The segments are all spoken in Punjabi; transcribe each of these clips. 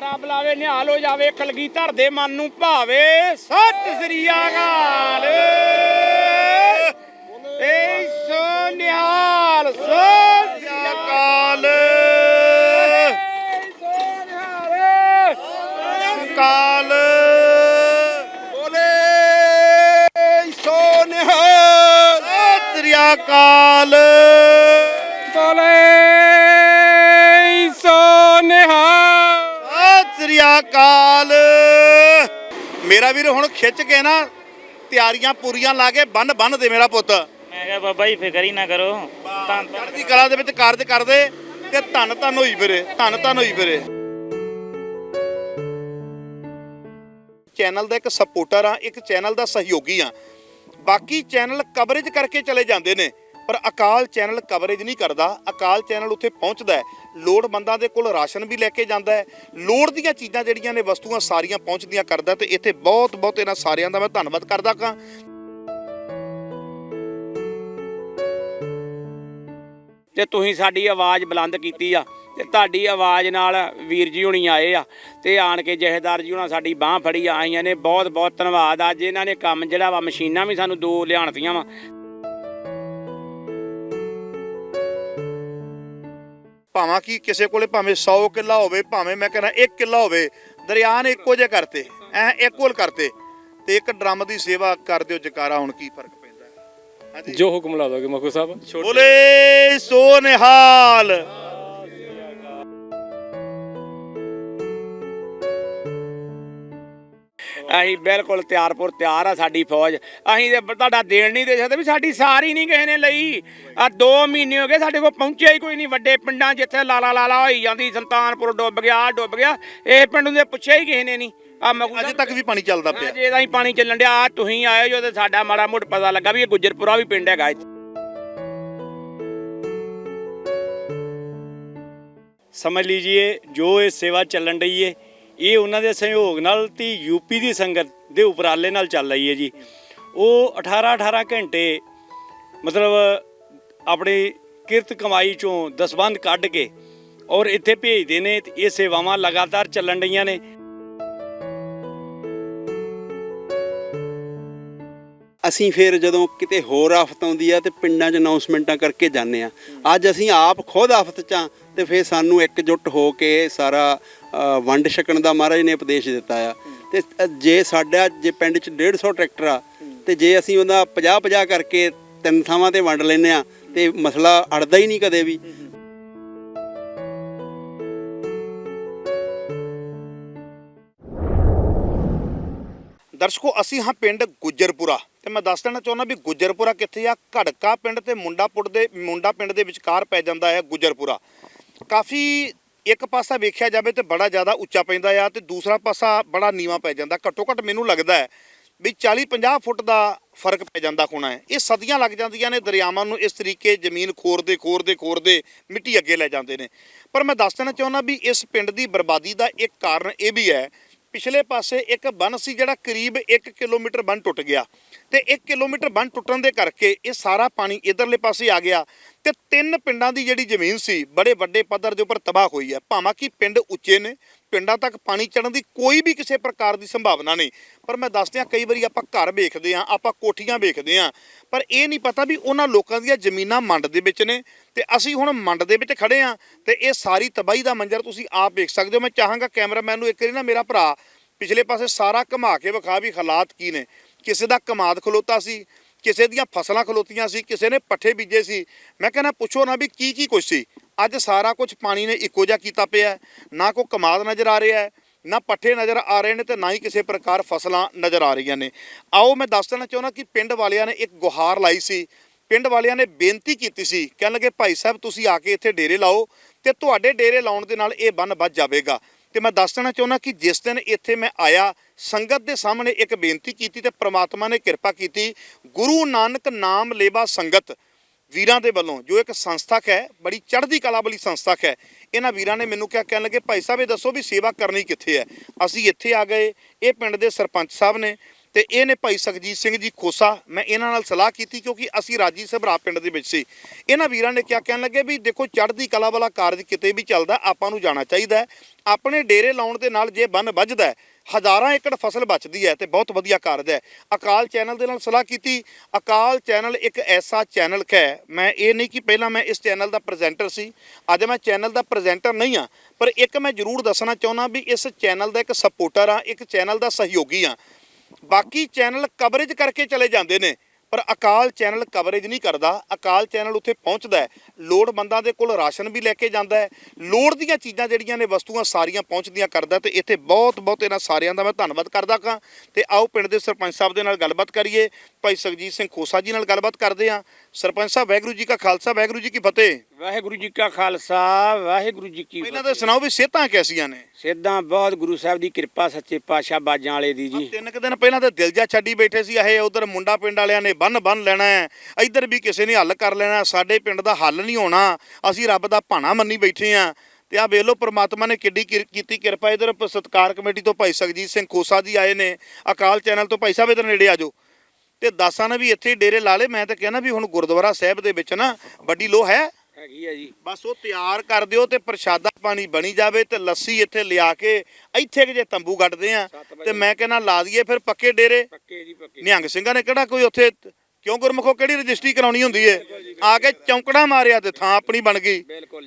ਜਕਾਰਾ ਬੁਲਾਵੇ, ਨਿਹਾਲ ਹੋ ਜਾਵੇ ਕਲਗੀਧਰ ਦੇ ਮਨ ਨੂੰ ਭਾਵੇ। ਸਤਿ ਸ੍ਰੀ ਅਕਾਲ। ਏ ਸੋ ਨਿਹਾਲ, ਸਤਿ ਸ੍ਰੀ ਅਕਾਲ। ਕਾਲ ਬੋਲੇ ਸੋ ਨਿਹਾਲ, ਸਤਿ ਸ੍ਰੀ ਅਕਾਲ। ਅਕਾਲ ਮੇਰਾ ਵੀਰ ਹੁਣ ਖਿੱਚ ਕੇ ਨਾ ਤਿਆਰੀਆਂ ਪੂਰੀਆਂ ਲਾ ਕੇ ਬੰਨ ਬੰਨ ਦੇ ਮੇਰਾ ਪੁੱਤ। ਮੈਂ ਕਿਹਾ ਬਾਬਾ ਜੀ ਫਿਕਰ ਹੀ ਨਾ ਕਰੋ। ਤਾਂ ਚੜ੍ਹਦੀ ਕਲਾ ਦੇ ਵਿੱਚ ਕਾਰਜ ਕਰਦੇ ਤੇ ਧੰਨ ਧੰਨ ਹੋਈ ਫਿਰੇ ਧੰਨ ਧੰਨ ਹੋਈ ਫਿਰੇ। ਚੈਨਲ ਦਾ ਇੱਕ ਸਪੋਰਟਰ ਆ ਇੱਕ ਚੈਨਲ ਦਾ ਸਹਿਯੋਗੀ ਆ। ਬਾਕੀ ਚੈਨਲ ਕਵਰੇਜ ਕਰਕੇ ਚਲੇ ਜਾਂਦੇ ਨੇ। ਪਰ ਅਕਾਲ ਚੈਨਲ ਕਵਰੇਜ ਨਹੀਂ ਕਰਦਾ। ਅਕਾਲ ਚੈਨਲ ਉੱਥੇ ਪਹੁੰਚਦਾ ਹੈ। ਲੋੜਵੰਦਾਂ ਦੇ ਕੋਲ ਰਾਸ਼ਨ ਵੀ ਲੈ ਕੇ ਜਾਂਦਾ ਹੈ। ਲੋੜ ਦੀਆਂ ਚੀਜ਼ਾਂ ਜਿਹੜੀਆਂ ਨੇ, ਵਸਤੂਆਂ ਸਾਰੀਆਂ ਪਹੁੰਚਦੀਆਂ ਕਰਦਾ ਤੇ ਇੱਥੇ ਬਹੁਤ ਬਹੁਤ ਇਹਨਾਂ ਸਾਰਿਆਂ ਦਾ ਮੈਂ ਧੰਨਵਾਦ ਕਰਦਾ ਹਾਂ। ਤੇ ਤੁਸੀਂ ਸਾਡੀ ਆਵਾਜ਼ ਬੁਲੰਦ ਕੀਤੀ ਆ ਤੇ ਤੁਹਾਡੀ ਆਵਾਜ਼ ਨਾਲ ਵੀਰ ਜੀ ਹੁਣੀ ਆਏ ਆ ਤੇ ਆਣ ਕੇ ਜਹੇਦਾਰ ਜੀ ਹੁਣਾਂ ਸਾਡੀ ਬਾਹ ਫੜੀ ਆਈਆਂ ਨੇ ਬਹੁਤ ਬਹੁਤ ਧੰਨਵਾਦ। ਅੱਜ ਇਹਨਾਂ ਨੇ ਕੰਮ ਜਿਹੜਾ ਵਾ, ਮਸ਼ੀਨਾਂ ਵੀ ਸਾਨੂੰ ਦੋ ਲਿਆਣਤੀਆਂ ਵਾ। ਭਾਵੇਂ ਕਿ ਕਿਸੇ ਕੋਲੇ ਭਾਵੇਂ 100 ਕਿੱਲਾ ਹੋਵੇ ਭਾਵੇਂ ਮੈਂ ਕਹਿੰਦਾ 1 ਕਿੱਲਾ ਹੋਵੇ ਦਰਿਆ ਨੇ ਇੱਕੋ ਜਿਹਾ ਕਰਤੇ। ਐ ਇੱਕੋਲ ਕਰਤੇ। ਤੇ ਇੱਕ ਡਰਮ ਦੀ ਸੇਵਾ ਕਰ ਦਿਓ ਜਕਾਰਾ ਹੁਣ ਕੀ ਫ਼ਰਕ ਪੈਂਦਾ? ਹਾਂਜੀ। ਜੋ ਹੁਕਮ ਲਾ ਦੋਗੇ ਮਖੂ ਸਾਹਿਬ ਬੋਲੇ ਸੋ ਨਿਹਾਲ। ਅਸੀਂ ਬਿਲਕੁਲ ਤਿਆਰਪੁਰ ਤਿਆਰ ਆ ਸਾਡੀ ਫੌਜ। ਅਸੀਂ ਤੇ ਤੁਹਾਡਾ ਦੇਣ ਨਹੀਂ ਦੇ ਸਕਦੇ ਵੀ ਸਾਡੀ ਸਾਰੀ ਨਹੀਂ ਕਿਸੇ ਨੇ ਲਈ। ਆ 2 ਮਹੀਨੇ ਹੋ ਗਏ ਸਾਡੇ ਕੋਲ ਪਹੁੰਚਿਆ ਹੀ ਕੋਈ ਨਹੀਂ। ਵੱਡੇ ਪਿੰਡਾਂ ਜਿੱਥੇ ਲਾਲਾ ਲਾਲਾ ਹੋਈ ਜਾਂਦੀ ਸੰਤਾਨਪੁਰ ਡੁੱਬ ਗਿਆ ਡੁੱਬ ਗਿਆ ਇਹ ਪਿੰਡ ਨੂੰ ਪੁੱਛਿਆ ਹੀ ਕਿਸੇ ਨੇ ਨਹੀਂ। ਆ ਮਗੂ ਅਜੇ ਤੱਕ ਵੀ ਪਾਣੀ ਚੱਲਦਾ ਪਿਆ। ਜੇ ਤਾਂ ਹੀ ਪਾਣੀ ਚੱਲਣ ਡਿਆ। ਆਹ ਤੁਸੀਂ ਆਏ ਜੋ ਤੇ ਸਾਡਾ ਮਾੜਾ ਮੋਟ ਪਤਾ ਲੱਗਾ ਵੀ ਇਹ ਗੁੱਜਰਪੁਰਾ ਵੀ ਪਿੰਡ ਹੈਗਾ ਇੱਥੇ। ਸਮਝ ਲੀਜੀਏ ਜੋ ਇਹ ਸੇਵਾ ਚੱਲਣ ਰਹੀ ਹੈ ਇਹ ਉਹਨਾਂ ਦੇ ਸਹਿਯੋਗ ਨਾਲ ਤੇ ਯੂਪੀ ਦੀ ਸੰਗਤ ਦੇ ਉਪਰਾਲੇ ਨਾਲ ਚੱਲ ਰਹੀ ਹੈ ਜੀ। ਉਹ 18 18 ਘੰਟੇ ਮਤਲਬ ਆਪਣੀ ਕਿਰਤ ਕਮਾਈ ਚੋਂ ਦਸਬੰਦ ਕੱਢ ਕੇ ਔਰ ਇੱਥੇ ਭੇਜਦੇ ਨੇ ਤੇ ਇਹ ਸੇਵਾਵਾਂ ਲਗਾਤਾਰ ਚੱਲਣ ਰਹੀਆਂ ਨੇ। ਅਸੀਂ ਫਿਰ ਜਦੋਂ ਕਿਤੇ ਹੋਰ ਆਫਤ ਆਉਂਦੀ ਆ ਤੇ ਪਿੰਡਾਂ 'ਚ ਅਨਾਉਂਸਮੈਂਟਾਂ ਕਰਕੇ ਜਾਂਦੇ ਆ। ਅੱਜ ਅਸੀਂ ਆਪ ਖੁਦ ਆਫਤ 'ਚ ਆ ਤੇ ਫਿਰ ਸਾਨੂੰ ਇਕਜੁੱਟ ਹੋ ਕੇ ਸਾਰਾ ਵੰਡ ਛਕਣ ਦਾ ਮਹਾਰਾਜ ਨੇ ਉਪਦੇਸ਼ ਦਿੱਤਾ ਆ। ਤੇ ਜੇ ਸਾਡਾ ਜੇ ਪਿੰਡ 'ਚ 150 ਟਰੈਕਟਰ ਆ, ਤੇ ਜੇ ਅਸੀਂ ਉਹਦਾ 50 50 ਕਰਕੇ ਤਿੰਨ ਥਾਵਾਂ ਤੇ ਵੰਡ ਲੈਨੇ ਆ, ਤੇ ਮਸਲਾ ਅੜਦਾ ਹੀ ਨਹੀਂ ਕਦੇ ਵੀ। ਦਰਸ਼ਕੋ, ਅਸੀਂ ਹਾਂ ਪਿੰਡ ਗੁੱਜਰਪੁਰਾ। ਤੇ ਮੈਂ ਦੱਸ ਦੇਣਾ ਚਾਹੁੰਦਾ ਵੀ ਗੁੱਜਰਪੁਰਾ ਕਿੱਥੇ ਆ? ਘੜਕਾ ਪਿੰਡ ਤੇ ਮੁੰਡਾਪੁਰ ਦੇ, ਮੁੰਡਾ ਪਿੰਡ ਦੇ ਵਿਚਕਾਰ ਪੈ ਜਾਂਦਾ ਹੈ ਗੁੱਜਰਪੁਰਾ। ਕਾਫੀ ਇੱਕ ਪਾਸਾ ਵੇਖਿਆ ਜਾਵੇ ਤੇ ਬੜਾ ਜ਼ਿਆਦਾ ਉੱਚਾ ਪੈਂਦਾ ਆ ਤੇ ਦੂਸਰਾ ਪਾਸਾ ਬੜਾ ਨੀਵਾ ਪੈ ਜਾਂਦਾ। ਘੱਟੋ ਘੱਟ ਮੈਨੂੰ ਲੱਗਦਾ ਹੈ ਵੀ 40 50 ਫੁੱਟ ਦਾ ਫ਼ਰਕ ਪੈ ਜਾਂਦਾ ਹੋਣਾ ਹੈ। ਇਹ ਸਦੀਆਂ ਲੱਗ ਜਾਂਦੀਆਂ ਨੇ, ਦਰਿਆਵਾਂ ਨੂੰ ਇਸ ਤਰੀਕੇ ਜ਼ਮੀਨ ਖੋਰਦੇ ਖੋਰਦੇ ਖੋਰਦੇ ਮਿੱਟੀ ਅੱਗੇ ਲੈ ਜਾਂਦੇ ਨੇ। ਪਰ ਮੈਂ ਦੱਸ ਦੇਣਾ ਚਾਹੁੰਦਾ ਵੀ ਇਸ ਪਿੰਡ ਦੀ ਬਰਬਾਦੀ ਦਾ ਇੱਕ ਕਾਰਨ ਇਹ ਵੀ ਹੈ ਪਿਛਲੇ ਪਾਸੇ ਇੱਕ ਬੰਨ ਸੀ ਜਿਹੜਾ ਕਰੀਬ 1 ਕਿਲੋਮੀਟਰ ਬੰਨ ਟੁੱਟ ਗਿਆ। ਤੇ 1 ਕਿਲੋਮੀਟਰ ਬੰਨ ਟੁੱਟਣ ਦੇ ਕਰਕੇ ਇਹ ਸਾਰਾ ਪਾਣੀ ਇਧਰਲੇ ਪਾਸੇ ਆ ਗਿਆ ਤੇ ਤਿੰਨ ਪਿੰਡਾਂ ਦੀ ਜਿਹੜੀ ਜ਼ਮੀਨ ਸੀ, ਬੜੇ ਵੱਡੇ ਪੱਧਰ ਦੇ ਉੱਪਰ ਤਬਾਹ ਹੋਈ ਹੈ। ਭਾਵੇਂ ਕਿ ਪਿੰਡ ਉੱਚੇ ਨੇ ਪਿੰਡਾਂ ਤੱਕ ਪਾਣੀ ਚੜਨ ਦੀ ਕੋਈ ਵੀ ਕਿਸੇ ਪ੍ਰਕਾਰ ਦੀ ਸੰਭਾਵਨਾ ਨਹੀਂ। ਪਰ ਮੈਂ ਦੱਸਦਿਆਂ ਕਈ ਵਾਰੀ ਆਪਾਂ ਘਰ ਵੇਖਦੇ ਆਂ ਆਪਾਂ ਕੋਠੀਆਂ ਵੇਖਦੇ ਆਂ ਪਰ ਇਹ ਨਹੀਂ ਪਤਾ ਵੀ ਉਹਨਾਂ ਲੋਕਾਂ ਦੀਆਂ ਜ਼ਮੀਨਾਂ ਮੰਡ ਦੇ ਵਿੱਚ ਨੇ ਤੇ ਅਸੀਂ ਹੁਣ ਮੰਡ ਦੇ ਵਿੱਚ ਖੜੇ ਆਂ ਤੇ ਇਹ ਸਾਰੀ ਤਬਾਹੀ ਦਾ ਮੰਜ਼ਰ ਤੁਸੀਂ ਆਪ ਵੇਖ ਸਕਦੇ ਹੋ। ਮੈਂ ਚਾਹਾਂਗਾ ਕੈਮਰਾਮੈਨ ਨੂੰ ਇੱਕ ਵਾਰੀ ਨਾ ਮੇਰਾ ਭਰਾ ਪਿਛਲੇ ਪਾਸੇ ਸਾਰਾ ਘੁਮਾ ਕੇ ਵਿਖਾ ਵੀ ਹਾਲਾਤ ਕੀ ਨੇ। ਕਿਸੇ ਦਾ ਕਮਾਦ ਖਲੋਤਾ ਸੀ, ਕਿਸੇ ਦੀਆਂ ਫਸਲਾਂ ਖਲੋਤੀਆਂ ਸੀ, ਕਿਸੇ ਨੇ ਪੱਠੇ ਬੀਜੇ ਸੀ। ਮੈਂ ਕਹਿੰਦਾ ਪੁੱਛੋ ਨਾ ਵੀ ਕੀ ਕੀ ਕੁਛ ਸੀ। ਅੱਜ ਸਾਰਾ ਕੁਝ ਪਾਣੀ ਨੇ ਇੱਕੋ ਜਿਹਾ ਕੀਤਾ ਪਿਆ ਨਾ ਕੋ ਕਮਾਦ ਨਜ਼ਰ ਆ ਰਿਹਾ ਹੈ, ਨਾ ਪੱਠੇ ਨਜ਼ਰ ਆ ਰਹੇ ਨੇ ਤੇ ਨਾ ਹੀ ਕਿਸੇ ਪ੍ਰਕਾਰ ਫਸਲਾਂ ਨਜ਼ਰ ਆ ਰਹੀਆਂ ਨੇ। ਆਓ ਮੈਂ ਦੱਸ ਦੇਣਾ ਚਾਹੁੰਦਾ ਕਿ ਪਿੰਡ ਵਾਲਿਆਂ ਨੇ ਇੱਕ ਗੁਹਾਰ ਲਾਈ ਸੀ। ਪਿੰਡ ਵਾਲਿਆਂ ਨੇ ਬੇਨਤੀ ਕੀਤੀ ਸੀ, ਕਹਿਣ ਲੱਗੇ, ਭਾਈ ਸਾਹਿਬ, ਤੁਸੀਂ ਆ ਕੇ ਇੱਥੇ ਡੇਰੇ ਲਾਓ ਤੇ ਤੁਹਾਡੇ ਡੇਰੇ ਲਾਉਣ ਦੇ ਨਾਲ ਇਹ ਬੰਨ ਵੱਜ ਜਾਵੇਗਾ। ਤੇ ਮੈਂ ਦੱਸ ਦੇਣਾ ਚਾਹੁੰਦਾ ਕਿ ਜਿਸ ਦਿਨ ਇੱਥੇ ਮੈਂ ਆਇਆ, ਸੰਗਤ ਦੇ ਸਾਹਮਣੇ ਇੱਕ ਬੇਨਤੀ ਕੀਤੀ ਤੇ ਪ੍ਰਮਾਤਮਾ ਨੇ ਕਿਰਪਾ ਕੀਤੀ। ਗੁਰੂ ਨਾਨਕ ਨਾਮ ਲੇਵਾ ਸੰਗਤ ਵੀਰਾਂ ਦੇ ਵੱਲੋਂ, ਜੋ ਇੱਕ ਸੰਸਥਕ ਹੈ, ਬੜੀ ਚੜ੍ਹਦੀ ਕਲਾ ਵਾਲੀ ਸੰਸਥਕ ਹੈ, ਇਹਨਾਂ ਵੀਰਾਂ ਨੇ ਮੈਨੂੰ ਕਿਹਾ, ਕਹਿਣ ਲੱਗੇ, ਭਾਈ ਸਾਹਿਬ, ਇਹ ਦੱਸੋ ਵੀ ਸੇਵਾ ਕਰਨੀ ਕਿੱਥੇ ਹੈ? ਅਸੀਂ ਇੱਥੇ ਆ ਗਏ, ਇਹ ਪਿੰਡ ਦੇ ਸਰਪੰਚ ਸਾਹਿਬ ਨੇ ਤੇ ਇਹ ਨੇ ਭਾਈ ਸੁਖਜੀਤ ਸਿੰਘ ਜੀ ਖੋਸਾ, ਮੈਂ ਇਹਨਾਂ ਨਾਲ ਸਲਾਹ ਕੀਤੀ ਕਿਉਂਕਿ ਅਸੀਂ ਰਾਜੀ ਸਭਰਾ ਪਿੰਡ ਦੇ ਵਿੱਚ ਸੀ। ਇਹਨਾਂ ਵੀਰਾਂ ਨੇ ਕਿਹਾ, ਕਹਿਣ ਲੱਗੇ, ਵੀ ਦੇਖੋ, ਚੜ੍ਹਦੀ ਕਲਾ ਵਾਲਾ ਕਾਰਜ ਕਿਤੇ ਵੀ ਚੱਲਦਾ, ਆਪਾਂ ਨੂੰ ਜਾਣਾ ਚਾਹੀਦਾ ਆਪਣੇ ਡੇਰੇ ਲਾਉਣ ਦੇ ਨਾਲ ਜੇ ਬੰਨ ਵੱਜਦਾ ਹਜ਼ਾਰਾਂ ਏਕੜ ਫਸਲ ਬਚਦੀ ਹੈ ਤੇ ਬਹੁਤ ਵਧੀਆ ਕਾਰਜ ਹੈ। ਅਕਾਲ ਚੈਨਲ ਦੇ ਨਾਲ ਸਲਾਹ ਕੀਤੀ। ਅਕਾਲ ਚੈਨਲ ਇੱਕ ਐਸਾ ਚੈਨਲ ਹੈ। ਮੈਂ ਇਹ ਨਹੀਂ ਕਿ ਪਹਿਲਾਂ ਮੈਂ ਇਸ ਚੈਨਲ ਦਾ ਪ੍ਰੈਜ਼ੈਂਟਰ ਸੀ। ਅੱਜ ਮੈਂ ਚੈਨਲ ਦਾ ਪ੍ਰੈਜ਼ੈਂਟਰ ਨਹੀਂ ਹਾਂ। ਪਰ ਇੱਕ ਮੈਂ ਜ਼ਰੂਰ ਦੱਸਣਾ ਚਾਹੁੰਦਾ ਵੀ ਇਸ ਚੈਨਲ ਦਾ ਇੱਕ ਸਪੋਰਟਰ ਆ ਇੱਕ ਚੈਨਲ ਦਾ ਸਹਿਯੋਗੀ ਆ ਬਾਕੀ ਚੈਨਲ ਕਵਰੇਜ ਕਰਕੇ ਚਲੇ ਜਾਂਦੇ ਨੇ। ਪਰ ਅਕਾਲ ਚੈਨਲ ਕਵਰੇਜ ਨਹੀਂ ਕਰਦਾ, ਅਕਾਲ ਚੈਨਲ ਉੱਥੇ ਪਹੁੰਚਦਾ ਹੈ, ਲੋੜਵੰਦਾਂ ਦੇ ਕੋਲ ਰਾਸ਼ਨ ਵੀ ਲੈ ਕੇ ਜਾਂਦਾ ਹੈ, ਲੋੜ ਦੀਆਂ ਚੀਜ਼ਾਂ ਜਿਹੜੀਆਂ ਨੇ ਵਸਤੂਆਂ ਸਾਰੀਆਂ ਪਹੁੰਚਦੀਆਂ ਕਰਦਾ ਤੇ ਇੱਥੇ ਬਹੁਤ ਬਹੁਤ ਇਹਨਾਂ ਸਾਰਿਆਂ ਦਾ ਮੈਂ ਧੰਨਵਾਦ ਕਰਦਾ ਹਾਂ। ਤੇ ਆਓ ਪਿੰਡ ਦੇ ਸਰਪੰਚ ਸਾਹਿਬ ਦੇ ਨਾਲ ਗੱਲਬਾਤ ਕਰੀਏ, ਭਾਈ ਸੁਖਜੀਤ ਸਿੰਘ ਖੋਸਾ ਜੀ ਨਾਲ ਗੱਲਬਾਤ ਕਰਦੇ ਹਾਂ। ਸਰਪੰਚ ਸਾਹਿਬ ਵਾਹਿਗੁਰੂ ਜੀ ਕਾ ਖਾਲਸਾ ਵਾਹਿਗੁਰੂ ਜੀ ਕੀ ਫਤਿਹ। ਵਾਹਿਗੁਰੂ ਜੀ ਕਾ ਖਾਲਸਾ ਵਾਹਿਗੁਰੂ ਜੀ ਕੀ ਪਹਿਲਾਂ ਤਾਂ ਸੁਣਾਓ ਵੀ ਸਿਹਤਾਂ ਕੈਸੀਆਂ ਨੇ। ਸਿੱਧਾਂ ਬਹੁਤ ਗੁਰੂ ਸਾਹਿਬ ਦੀ ਕਿਰਪਾ ਸੱਚੇ ਪਾਤਸ਼ਾਹ ਬਾਜਾਂ ਵਾਲੇ ਦੀ ਜੀ। ਤਿੰਨ ਕੁ ਦਿਨ ਪਹਿਲਾਂ ਤਾਂ ਦਿਲ ਜਾ ਛੱਡੀ ਬੈਠੇ ਸੀ ਇਹ ਉਧਰ ਮੁੰਡਾ ਪਿੰਡ ਵਾਲਿਆਂ ਨੇ ਬੰਨ ਬੰਨ ਲੈਣਾ ਹੈ ਇੱਧਰ ਵੀ ਕਿਸੇ ਨੇ ਹੱਲ ਕਰ ਲੈਣਾ ਸਾਡੇ ਪਿੰਡ ਦਾ ਹੱਲ ਨਹੀਂ ਹੋਣਾ ਅਸੀਂ ਰੱਬ ਦਾ ਭਾਣਾ ਮੰਨੀ ਬੈਠੇ ਆ ਤੇ ਆ ਵੇਖ ਲਓ ਪ੍ਰਮਾਤਮਾ ਨੇ ਕਿੱਡੀ ਕਿਰ- ਕੀਤੀ ਕਿਰਪਾ ਇਧਰ ਸਤਕਾਰ ਕਮੇਟੀ ਤੋਂ ਭਾਈ ਸੁਖਜੀਤ ਸਿੰਘ ਖੋਸਾ ਜੀ ਆਏ ਨੇ ਅਕਾਲ ਚੈਨਲ ਤੋਂ ਭਾਈ ਸਾਹਿਬ ਇਧਰ ਨੇੜੇ ਆ ਜਾਓ। ਤੇ ਦਾਸਾਂ ਨੇ ਵੀ ਇੱਥੇ ਡੇਰੇ ਲਾ ਲਏ। ਮੈਂ ਤਾਂ ਕਹਿੰਦਾ ਵੀ ਹੁਣ ਗੁਰਦੁਆਰਾ ਸਾਹਿਬ ਦੇ ਵਿੱਚ ਨਾ ਵੱਡੀ ਲੋਹ ਹੈ। ਹੈਗੀ ਆ ਜੀ। ਬਸ ਉਹ ਤਿਆਰ ਕਰ ਦਿਓ ਤੇ ਪ੍ਰਸ਼ਾਦਾ ਪਾਣੀ ਬਣੀ ਜਾਵੇ ਤੇ ਲੱਸੀ ਇੱਥੇ ਲਿਆ ਕੇ ਇੱਥੇ ਕਿ ਜੇ ਤੰਬੂ ਗੱਡਦੇ ਆ। ਤੇ ਮੈਂ ਕਹਿੰਦਾ ਲਾ ਦਈਏ ਫਿਰ ਪੱਕੇ ਡੇਰੇ। ਪੱਕੇ ਜੀ ਪੱਕੇ। ਨਿਹੰਗ ਸਿੰਘਾਂ ਨੇ ਕਿਹੜਾ ਕੋਈ ਉੱਥੇ ਕਿਉਂ ਗੁਰਮੁਖੋ ਕਿਹੜੀ ਰਜਿਸਟਰੀ ਕਰਾਉਣੀ ਹੁੰਦੀ ਏ? ਆ ਕੇ ਚੌਂਕੜਾ ਮਾਰਿਆ ਤੇ ਥਾਂ ਆਪਣੀ ਬਣ ਗਈ।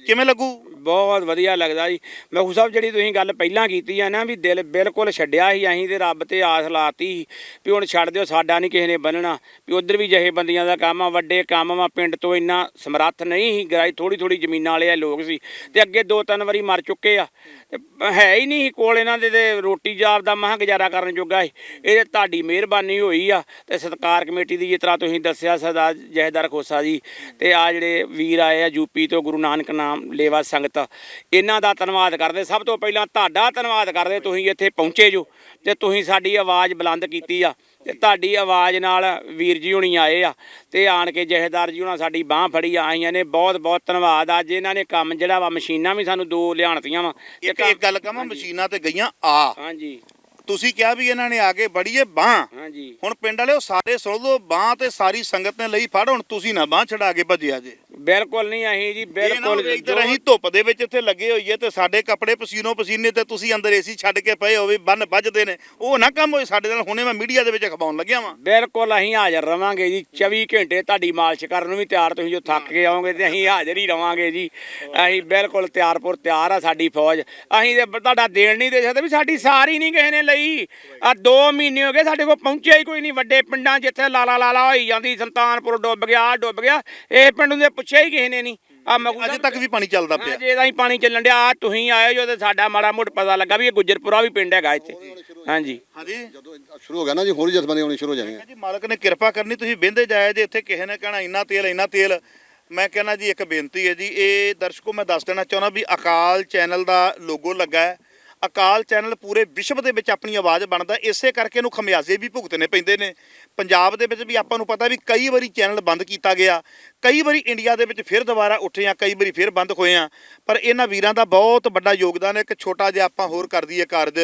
ਕਿਵੇਂ ਲੱਗੂ? ਬਹੁਤ ਵਧੀਆ ਲੱਗਦਾ ਜੀ। ਮਖੂ ਸਾਹਿਬ ਜਿਹੜੀ ਤੁਸੀਂ ਗੱਲ ਪਹਿਲਾਂ ਕੀਤੀ ਆ ਨਾ ਵੀ ਦਿਲ ਬਿਲਕੁਲ ਛੱਡਿਆ ਸੀ ਅਸੀਂ ਤੇ ਰੱਬ ਤੇ ਆਸ ਲਾਤੀ ਵੀ ਹੁਣ ਛੱਡ ਦਿਓ ਸਾਡਾ ਨਹੀਂ ਕਿਸੇ ਨੇ ਬੰਨਣਾ। ਵੀ ਉਧਰ ਵੀ ਜਹੇ ਬੰਦੀਆਂ ਦਾ ਕੰਮ ਆ ਵੱਡੇ ਕੰਮ ਆ ਪਿੰਡ ਤੋਂ ਇੰਨਾ ਸਮਰੱਥ ਨਹੀਂ ਸੀ ਗਰਾਈ ਥੋੜੀ ਥੋੜੀ ਜ਼ਮੀਨਾਂ ਵਾਲੇ ਲੋਕ ਸੀ। ਤੇ ਅੱਗੇ ਦੋ ਤਿੰਨ ਵਾਰੀ ਮਰ ਚੁੱਕੇ ਆ। ਤੇ ਹੈ ਹੀ ਨਹੀਂ ਕੋਲ ਇਹਨਾਂ ਦੇ ਤੇ ਰੋਟੀ ਜਾਬ ਦਾ ਮਹਾਂ ਗੁਜ਼ਾਰਾ ਕਰਨ ਜੋਗਾ ਸੀ। ਇਹ ਤੁਹਾਡੀ ਮਿਹਰਬਾਨੀ ਹੋਈ ਆ ਤੇ ਸਤਕਾਰ ਕਮੇਟੀ ਦੀ ਜਿਸ ਤਰ੍ਹਾਂ ਤੁਸੀਂ ਦੱਸਿਆ ਸਰਦਾਰ ਜਹੇਦਾਰ ਖੋਸਾ ਜੀ ਤੇ ਆ ਜਿਹੜੇ ਵੀਰ ਆਏ ਆ ਯੂਪੀ ਤੋਂ ਗੁਰੂ ਨਾਨਕ ਨਾਮ ਲੇਵਾ ਸੰਗਤ ਇਹਨਾਂ ਦਾ ਧੰਨਵਾਦ ਕਰਦੇ। ਸਭ ਤੋਂ ਪਹਿਲਾਂ ਤੁਹਾਡਾ ਧੰਨਵਾਦ ਕਰਦੇ ਤੁਸੀਂ ਇੱਥੇ ਪਹੁੰਚੇ ਜੋ ਤੇ ਤੁਸੀਂ ਸਾਡੀ ਆਵਾਜ਼ ਬੁਲੰਦ ਕੀਤੀ ਆ ਤੇ ਤੁਹਾਡੀ ਆਵਾਜ਼ ਨਾਲ ਵੀਰ ਜੀ ਹੁਣੀ ਆਏ ਆ ਤੇ ਆਣ ਕੇ ਜਹੇਦਾਰ ਜੀ ਹੁਣਾਂ ਸਾਡੀ ਬਾਹ ਫੜੀ ਆਈਆਂ ਨੇ ਬਹੁਤ ਬਹੁਤ ਧੰਨਵਾਦ। ਅੱਜ ਇਹਨਾਂ ਨੇ ਕੰਮ ਜਿਹੜਾ ਵਾ ਮਸ਼ੀਨਾਂ ਵੀ ਸਾਨੂੰ ਦੋ ਲਿਆਣਤੀਆਂ ਵਾ। ਇੱਕ ਇੱਕ ਗੱਲ ਕਹਾਂ ਮਸ਼ੀਨਾਂ ਤੇ ਗਈਆਂ ਆ। ਹਾਂਜੀ। ਤੁਸੀਂ ਕਿਹਾ ਵੀ ਇਹਨਾਂ ਨੇ ਆ ਕੇ ਬੜੀਏ ਬਾਹ। ਹਾਂਜੀ। ਹੁਣ ਪਿੰਡ ਵਾਲਿਓ ਸਾਰੇ ਸੁਣ ਲਓ ਬਾਹ ਤੇ ਸਾਰੀ ਸੰਗਤ ਨੇ ਲਈ ਫੜ ਹੁਣ ਤੁਸੀਂ ਨਾ ਬਾਹ ਛਡਾ ਕੇ ਭੱਜਿਆ ਜੇ। ਬਿਲਕੁਲ ਨਹੀਂ ਅਸੀਂ ਜੀ ਬਿਲਕੁਲ ਇੱਧਰ ਅਸੀਂ ਧੁੱਪ ਦੇ ਵਿੱਚ ਇੱਥੇ ਲੱਗੇ ਹੋਈਏ ਤੇ ਸਾਡੇ ਕੱਪੜੇ ਪਸੀਨੋ ਪਸੀਨੇ ਤੇ ਤੁਸੀਂ ਅੰਦਰ ਏਸੀ ਛੱਡ ਕੇ ਪਏ ਹੋਵੇ ਬੰਨ ਵੱਜਦੇ ਨੇ। ਉਹ ਨਾ ਕੰਮ ਹੋਏ ਸਾਡੇ ਨਾਲ ਹੁਣੇ ਮੈਂ ਮੀਡੀਆ ਦੇ ਵਿੱਚ ਖਵਾਉਣ ਲੱਗਿਆ ਵਾਂ। ਬਿਲਕੁਲ ਅਸੀਂ ਹਾਜ਼ਰ ਰਵਾਂਗੇ ਜੀ। 24 ਘੰਟੇ ਤੁਹਾਡੀ ਮਾਲਸ਼ ਕਰਨ ਨੂੰ ਵੀ ਤਿਆਰ ਤੁਸੀਂ ਜੋ ਥੱਕ ਕੇ ਆਓਗੇ ਤੇ ਅਸੀਂ ਹਾਜ਼ਰ ਹੀ ਰਵਾਂਗੇ ਜੀ। ਅਸੀਂ ਬਿਲਕੁਲ ਤਿਆਰਪੁਰ ਤਿਆਰ ਆ ਸਾਡੀ ਫੌਜ। ਅਸੀਂ ਤੇ ਤੁਹਾਡਾ ਦੇਣ ਨਹੀਂ ਦੇ ਸਕਦੇ ਵੀ ਸਾਡੀ ਸਾਰੀ ਨਹੀਂ ਕਿਸੇ ਨੇ ਲਈ। ਆ 2 ਮਹੀਨੇ ਹੋ ਗਏ ਸਾਡੇ ਕੋਲ ਪਹੁੰਚਿਆ ਹੀ ਕੋਈ ਨਹੀਂ। ਵੱਡੇ ਪਿੰਡਾਂ ਜਿੱਥੇ ਲਾਲਾ ਲਾਲਾ ਹੋਈ ਜਾਂਦੀ ਸੰਤਾਨਪੁਰ ਡੁੱਬ ਗਿਆ ਡੁੱਬ ਗਿਆ। ਇਹ ਪਿੰਡ ਤੇ ਪੁੱਛਿਆ ਹੀ ਕਿਸੇ ਨੇ ਨਹੀਂ। ਆ ਮਗੂ ਅਜੇ ਤੱਕ ਵੀ ਪਾਣੀ ਚੱਲਦਾ ਪਿਆ। ਜੇ ਦਾ ਹੀ ਪਾਣੀ ਚੱਲਣ ਡਿਆ ਆਹ ਤੁਸੀਂ ਆਏ ਜੋ ਤੇ ਸਾਡਾ ਮਾੜਾ ਮੋਟ ਪਤਾ ਲੱਗਾ ਵੀ ਇਹ ਗੁੱਜਰਪੁਰਾ ਵੀ ਪਿੰਡ ਹੈਗਾ ਇੱਥੇ। ਹਾਂਜੀ। ਹਾਂਜੀ। ਜਦੋਂ ਸ਼ੁਰੂ ਹੋ ਗਿਆ ਨਾ ਜੀ ਹੋਰ ਜਥੇਬੰਦੀ ਆਉਣੀ ਸ਼ੁਰੂ ਹੋ ਜਾਣਗੀਆਂ ਜੀ ਮਾਲਕ ਨੇ ਕਿਰਪਾ ਕਰਨੀ ਤੁਸੀਂ ਵਿੰਦੇ ਜਾਇਆ ਜੇ ਇੱਥੇ ਕਿਸੇ ਨੇ ਕਹਿਣਾ ਇੰਨਾ ਤੇਲ ਇੰਨਾ ਤੇਲ। ਮੈਂ ਕਹਿੰਦਾ ਜੀ ਇੱਕ ਬੇਨਤੀ ਹੈ ਜੀ ਇਹ ਦਰਸ਼ਕੋ ਮੈਂ ਦੱਸ ਦੇਣਾ ਚਾਹੁੰਦਾ ਵੀ ਅਕਾਲ ਚੈਨਲ ਦਾ ਲੋਗੋ ਲੱਗਾ ਹੈ। ਅਕਾਲ ਚੈਨਲ ਪੂਰੇ ਵਿਸ਼ਵ ਦੇ ਵਿੱਚ ਆਪਣੀ ਆਵਾਜ਼ ਬਣਦਾ, ਇਸੇ ਕਰਕੇ ਇਹਨੂੰ ਖਮਿਆਜ਼ੇ ਵੀ ਭੁਗਤਣੇ ਪੈਂਦੇ ਨੇ। ਪੰਜਾਬ ਦੇ ਵਿੱਚ ਵੀ ਆਪਾਂ ਨੂੰ ਪਤਾ ਵੀ ਕਈ ਵਾਰੀ ਚੈਨਲ ਬੰਦ ਕੀਤਾ ਗਿਆ, ਕਈ ਵਾਰੀ ਇੰਡੀਆ ਦੇ ਵਿੱਚ ਫਿਰ ਦੁਬਾਰਾ ਉੱਠੇ ਆ ਕਈ ਵਾਰੀ ਫਿਰ ਬੰਦ ਹੋਏ ਆ ਪਰ ਇਹਨਾਂ ਵੀਰਾਂ ਦਾ ਬਹੁਤ ਵੱਡਾ ਯੋਗਦਾਨ ਹੈ, ਇੱਕ ਛੋਟਾ ਜਿਹਾ ਆਪਾਂ ਹੋਰ ਕਰ ਦਈਏ ਕਾਰਜ।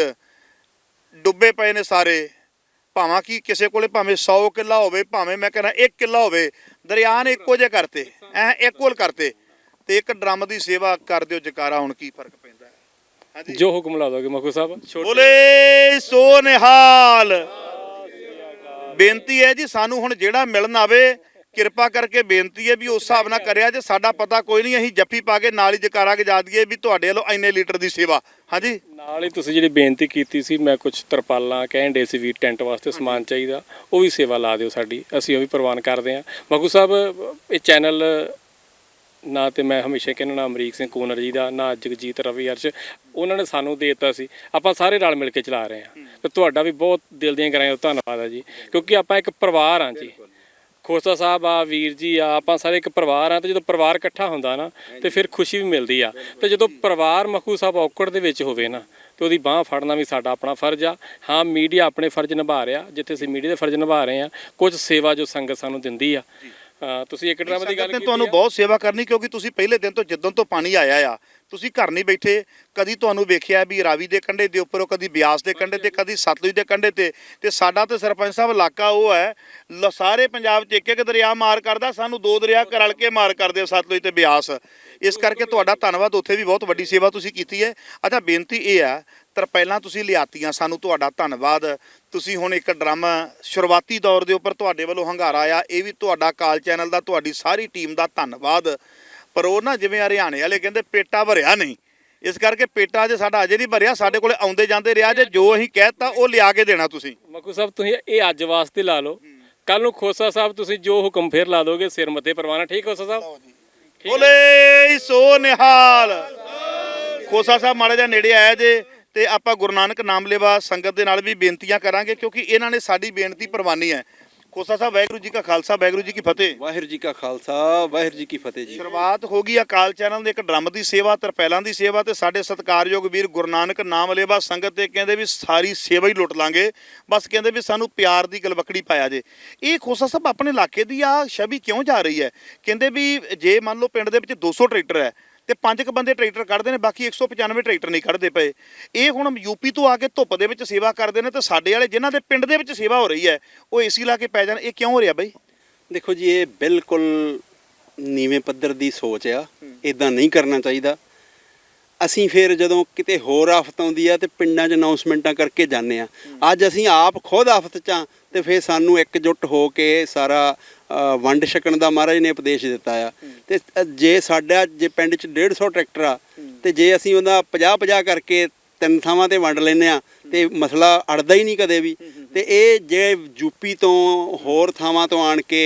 ਡੁੱਬੇ ਪਏ ਨੇ ਸਾਰੇ, ਭਾਵਾਂ ਕਿ ਕਿਸੇ ਕੋਲੇ ਭਾਵੇਂ 100 ਕਿੱਲਾ ਹੋਵੇ, ਭਾਵੇਂ ਮੈਂ ਕਹਿੰਦਾ 1 ਕਿੱਲਾ ਹੋਵੇ, ਦਰਿਆ ਨੇ ਇੱਕੋ ਜਿਹੇ ਕਰਤੇ, ਐ ਇਕੁਅਲ ਕਰਤੇ, ਤੇ ਇੱਕ ਡਰਮ ਦੀ ਸੇਵਾ ਕਰ ਦਿਓ ਜਕਾਰਾ, ਹੁਣ ਕੀ ਫ਼ਰਕ ਪੈਂਦਾ। ਜੋ ਹੁਕਮ ਲਾ ਦੋਗੇ ਮਖੂ ਸਾਹਿਬ ਬੋਲੇ ਸੋ ਨਿਹਾਲ। ਬੇਨਤੀ ਹੈ ਜੀ ਸਾਨੂੰ ਹੁਣ ਜਿਹੜਾ ਮਿਲਣ ਆਵੇ ਕਿਰਪਾ ਕਰਕੇ ਬੇਨਤੀ ਹੈ ਵੀ ਉਸ ਹਿਸਾਬ ਨਾਲ ਕਰਿਆ ਜੇ ਸਾਡਾ ਪਤਾ ਕੋਈ ਨਹੀਂ ਅਸੀਂ ਜੱਫੀ ਪਾ ਕੇ ਨਾਲ ਹੀ ਜਕਾਰਾ ਗਜਾ ਦਈਏ ਵੀ ਤੁਹਾਡੇ ਵੱਲੋਂ ਇੰਨੇ ਲੀਟਰ ਦੀ ਸੇਵਾ। ਹਾਂਜੀ? ਨਾਲ ਹੀ ਤੁਸੀਂ ਜਿਹੜੀ ਬੇਨਤੀ ਕੀਤੀ ਸੀ ਮੈਂ ਕੁਝ ਤਰਪਾਲਾਂ ਕਹਿਣ ਦੇ ਸੀ ਵੀ ਟੈਂਟ ਵਾਸਤੇ ਸਮਾਨ ਚਾਹੀਦਾ ਉਹ ਵੀ ਸੇਵਾ ਲਾ ਦਿਓ ਸਾਡੀ ਅਸੀਂ ਉਹ ਵੀ ਪ੍ਰਵਾਨ ਕਰਦੇ ਹਾਂ। ਮਖੂ ਸਾਹਿਬ ਇਹ ਚੈਨਲ ਨਾ ਤੇ ਮੈਂ ਹਮੇਸ਼ਾ ਕਹਿੰਦਾ ਨਾ ਅਮਰੀਕ ਸਿੰਘ ਕੂਨਰ ਜੀ ਦਾ ਨਾ ਜਗਜੀਤ ਰਵੀ ਅਰਸ਼। ਉਹਨਾਂ ਨੇ ਸਾਨੂੰ ਦੇ ਦਿੱਤਾ ਸੀ। ਆਪਾਂ ਸਾਰੇ ਰਲ ਮਿਲ ਕੇ ਚਲਾ ਰਹੇ ਹਾਂ। ਤੇ ਤੁਹਾਡਾ ਵੀ ਬਹੁਤ ਦਿਲ ਦੀਆਂ ਗਰਾਈਆਂ ਧੰਨਵਾਦ ਹੈ ਜੀ। ਕਿਉਂਕਿ ਆਪਾਂ ਇੱਕ ਪਰਿਵਾਰ ਹਾਂ ਜੀ। ਖੋਸਾ ਸਾਹਿਬ ਆ ਵੀਰ ਜੀ ਆ ਆਪਾਂ ਸਾਰੇ ਇੱਕ ਪਰਿਵਾਰ ਆ ਤੇ ਜਦੋਂ ਪਰਿਵਾਰ ਇਕੱਠਾ ਹੁੰਦਾ ਨਾ ਤੇ ਫਿਰ ਖੁਸ਼ੀ ਵੀ ਮਿਲਦੀ ਆ। ਤੇ ਜਦੋਂ ਪਰਿਵਾਰ ਮਖੂ ਸਾਹਿਬ ਔਕੜ ਦੇ ਵਿੱਚ ਹੋਵੇ ਨਾ ਤੇ ਉਹਦੀ ਬਾਹ ਫੜਨਾ ਵੀ ਸਾਡਾ ਆਪਣਾ ਫਰਜ਼ ਆ। ਹਾਂ ਮੀਡੀਆ ਆਪਣੇ ਫਰਜ਼ ਨਿਭਾ ਰਿਹਾ ਜਿੱਥੇ ਅਸੀਂ ਮੀਡੀਆ ਦੇ ਫਰਜ਼ ਨਿਭਾ ਰਹੇ ਆ ਕੁਝ ਸੇਵਾ ਜੋ ਸੰਗਤ ਸਾਨੂੰ ਦਿੰਦੀ ਆ। ਤੁਸੀਂ ਇੱਕ ਡਰਾਮਾ ਦੀ ਗੱਲ ਕੀਤੀ ਤੁਹਾਨੂੰ ਆ। ਬਹੁਤ ਸੇਵਾ ਕਰਨੀ ਕਿਉਂਕਿ ਤੁਸੀਂ ਪਹਿਲੇ ਦਿਨ ਤੋਂ ਜਿੱਦਣ ਤੋਂ ਪਾਣੀ ਆਇਆ ਆ ਤੁਸੀਂ ਘਰ ਨਹੀਂ ਬੈਠੇ ਕਦੀ ਤੁਹਾਨੂੰ ਵੇਖਿਆ ਵੀ ਰਾਵੀ ਦੇ ਕੰਢੇ ਦੇ ਉੱਪਰ ਕਦੀ ਬਿਆਸ ਦੇ ਕੰਢੇ ਤੇ ਕਦੀ ਸਤਲੁਜ ਦੇ ਕੰਢੇ ਤੇ ਤੇ ਸਾਡਾ ਤੇ ਸਰਪੰਚ ਸਾਹਿਬ ਇਲਾਕਾ ਉਹ ਹੈ ਸਾਰੇ ਪੰਜਾਬ 'ਚ ਇੱਕ ਇੱਕ ਦਰਿਆ ਮਾਰ ਕਰਦਾ ਸਾਨੂੰ ਦੋ ਦਰਿਆ ਰਲ ਕੇ ਮਾਰ ਕਰਦੇ ਆ, ਸਤਲੁਜ ਤੇ ਬਿਆਸ। ਇਸ ਕਰਕੇ ਤੁਹਾਡਾ ਧੰਨਵਾਦ ਉੱਥੇ ਵੀ ਬਹੁਤ ਵੱਡੀ ਸੇਵਾ ਤੁਸੀਂ ਕੀਤੀ ਹੈ। ਅੱਛਾ ਬੇਨਤੀ ਇਹ ਹੈ ਪਹਿਲਾਂ ਤੁਸੀਂ ਲਿਆਤੀਆਂ ਸਾਨੂੰ ਤੁਹਾਡਾ ਧੰਨਵਾਦ। ਤੁਸੀਂ ਹੁਣ ਇੱਕ ਡਰਮ ਸ਼ੁਰੂਆਤੀ ਦੌਰ ਦੇ ਉੱਪਰ ਤੁਹਾਡੇ ਵੱਲੋਂ ਹੰਗਾਰਾ ਆ ਇਹ ਵੀ ਤੁਹਾਡਾ ਕਾਲ ਚੈਨਲ ਦਾ ਤੁਹਾਡੀ ਸਾਰੀ ਟੀਮ ਦਾ ਧੰਨਵਾਦ। ਪਰ ਉਹ ਨਾ ਜਿਵੇਂ ਹਰਿਆਣੇ ਵਾਲੇ ਕਹਿੰਦੇ ਪੇਟਾ ਭਰਿਆ ਨਹੀਂ। ਇਸ ਕਰਕੇ ਪੇਟਾ ਜੇ ਸਾਡਾ ਅਜੇ ਨਹੀਂ ਭਰਿਆ ਸਾਡੇ ਕੋਲੇ ਆਉਂਦੇ ਜਾਂਦੇ ਰਿਹਾ ਜੇ ਜੋ ਅਸੀਂ ਕਹਿਤਾ ਉਹ ਲਿਆ ਕੇ ਦੇਣਾ ਤੁਸੀਂ। ਮੱਕੂ ਸਾਹਿਬ ਤੁਸੀਂ ਇਹ ਅੱਜ ਵਾਸਤੇ ਲਾ ਲਓ। ਕੱਲ ਨੂੰ ਖੋਸਾ ਸਾਹਿਬ ਤੁਸੀਂ ਜੋ ਹੁਕਮ ਫੇਰ ਲਾ ਦੋਗੇ ਸਿਰ ਮੱਥੇ ਪਰਵਾਨਾ ਠੀਕ ਖੋਸਾ ਸਾਹਿਬ? ਬੋਲੇ ਸੋ ਨਿਹਾਲ। ਖੋਸਾ ਸਾਹਿਬ ਮਾੜਾ ਜਿਹਾ ਨੇੜੇ ਆਇਆ ਜੇ। ਤੇ ਆਪਾਂ ਗੁਰੂ ਨਾਨਕ ਨਾਮ ਲੇਵਾ ਸੰਗਤ ਦੇ ਨਾਲ ਵੀ ਬੇਨਤੀਆਂ ਕਰਾਂਗੇ ਕਿਉਂਕਿ ਇਹਨਾਂ ਨੇ ਸਾਡੀ ਬੇਨਤੀ ਪ੍ਰਵਾਨੀ ਹੈ। ਖੋਸਾ ਸਾਹਿਬ ਵਾਹਿਗੁਰੂ ਜੀ ਕਾ ਖਾਲਸਾ ਵਾਹਿਗੁਰੂ ਜੀ ਕੀ ਫਤਿਹ। ਵਾਹਿਗੁਰੂ ਜੀ ਕਾ ਖਾਲਸਾ ਵਾਹਿਗੁਰੂ ਜੀ ਕੀ ਫਤਿਹ ਜੀ। ਸ਼ੁਰੂਆਤ ਹੋ ਗਈ ਅਕਾਲ ਚੈਨਲ ਦੇ ਇੱਕ ਡਰਮ ਦੀ ਸੇਵਾ ਤਰਪੈਲਾਂ ਦੀ ਸੇਵਾ ਤੇ ਸਾਡੇ ਸਤਿਕਾਰਯੋਗ ਵੀਰ ਗੁਰੂ ਨਾਨਕ ਨਾਮ ਲੇਵਾ ਸੰਗਤ ਤੇ ਕਹਿੰਦੇ ਵੀ ਸਾਰੀ ਸੇਵਾ ਹੀ ਲੁੱਟ ਲਾਂਗੇ। ਬਸ ਕਹਿੰਦੇ ਵੀ ਸਾਨੂੰ ਪਿਆਰ ਦੀ ਗਲਵਕੜੀ ਪਾਇਆ ਜੇ। ਇਹ ਖੋਸਾ ਸਾਹਿਬ ਆਪਣੇ ਇਲਾਕੇ ਦੀ ਆ ਛਵੀ ਕਿਉਂ ਜਾ ਰਹੀ ਹੈ? ਕਹਿੰਦੇ ਵੀ ਜੇ ਮੰਨ ਲਓ ਪਿੰਡ ਦੇ ਵਿੱਚ 200 ਟਰੈਕਟਰ ਹੈ ਤੇ ਪੰਜ ਕ ਬੰਦੇ ਟਰੈਕਟਰ ਕੱਢਦੇ ਨੇ ਬਾਕੀ 195 ਟਰੈਕਟਰ ਨਹੀਂ ਕੱਢਦੇ ਪਏ। ਇਹ ਹੁਣ ਯੂਪੀ ਤੋਂ ਆ ਕੇ ਧੁੱਪ ਦੇ ਵਿੱਚ ਸੇਵਾ ਕਰਦੇ ਨੇ ਤੇ ਸਾਡੇ ਵਾਲੇ ਜਿਨ੍ਹਾਂ ਦੇ ਪਿੰਡ ਦੇ ਵਿੱਚ ਸੇਵਾ ਹੋ ਰਹੀ ਹੈ ਉਹ ਏਸੀ ਲਾ ਕੇ ਪੈ ਜਾਣ। ਇਹ ਕਿਉਂ ਹੋ ਰਿਹਾ ਬਈ? ਦੇਖੋ ਜੀ ਇਹ ਬਿਲਕੁਲ ਨੀਵੇਂ ਪੱਧਰ ਦੀ ਸੋਚ ਆ। ਇਦਾਂ ਨਹੀਂ ਕਰਨਾ ਚਾਹੀਦਾ। ਅਸੀਂ ਫਿਰ ਜਦੋਂ ਕਿਤੇ ਹੋਰ ਆਫਤ ਆਉਂਦੀ ਆ ਤੇ ਪਿੰਡਾਂ 'ਚ ਅਨਾਉਂਸਮੈਂਟਾਂ ਕਰਕੇ ਜਾਂਦੇ ਆ। ਅੱਜ ਅਸੀਂ ਆਪ ਖੁਦ ਆਫਤ 'ਚ ਆ ਤੇ ਫਿਰ ਸਾਨੂੰ ਇਕਜੁੱਟ ਹੋ ਕੇ ਸਾਰਾ ਵੰਡ ਛਕਣ ਦਾ ਮਹਾਰਾਜ ਨੇ ਉਪਦੇਸ਼ ਦਿੱਤਾ ਆ। ਤੇ ਜੇ ਸਾਡਾ ਜੇ ਪਿੰਡ 'ਚ 150 ਟਰੈਕਟਰ ਆ ਤੇ ਜੇ ਅਸੀਂ ਉਹਦਾ 50 50 ਕਰਕੇ ਤਿੰਨ ਥਾਵਾਂ ਤੇ ਵੰਡ ਲੈਨੇ ਆ ਤੇ ਮਸਲਾ ਅੜਦਾ ਹੀ ਨਹੀਂ ਕਦੇ ਵੀ। ਤੇ ਇਹ ਜੇ ਯੂਪੀ ਤੋਂ ਹੋਰ ਥਾਵਾਂ ਤੋਂ ਆਣ ਕੇ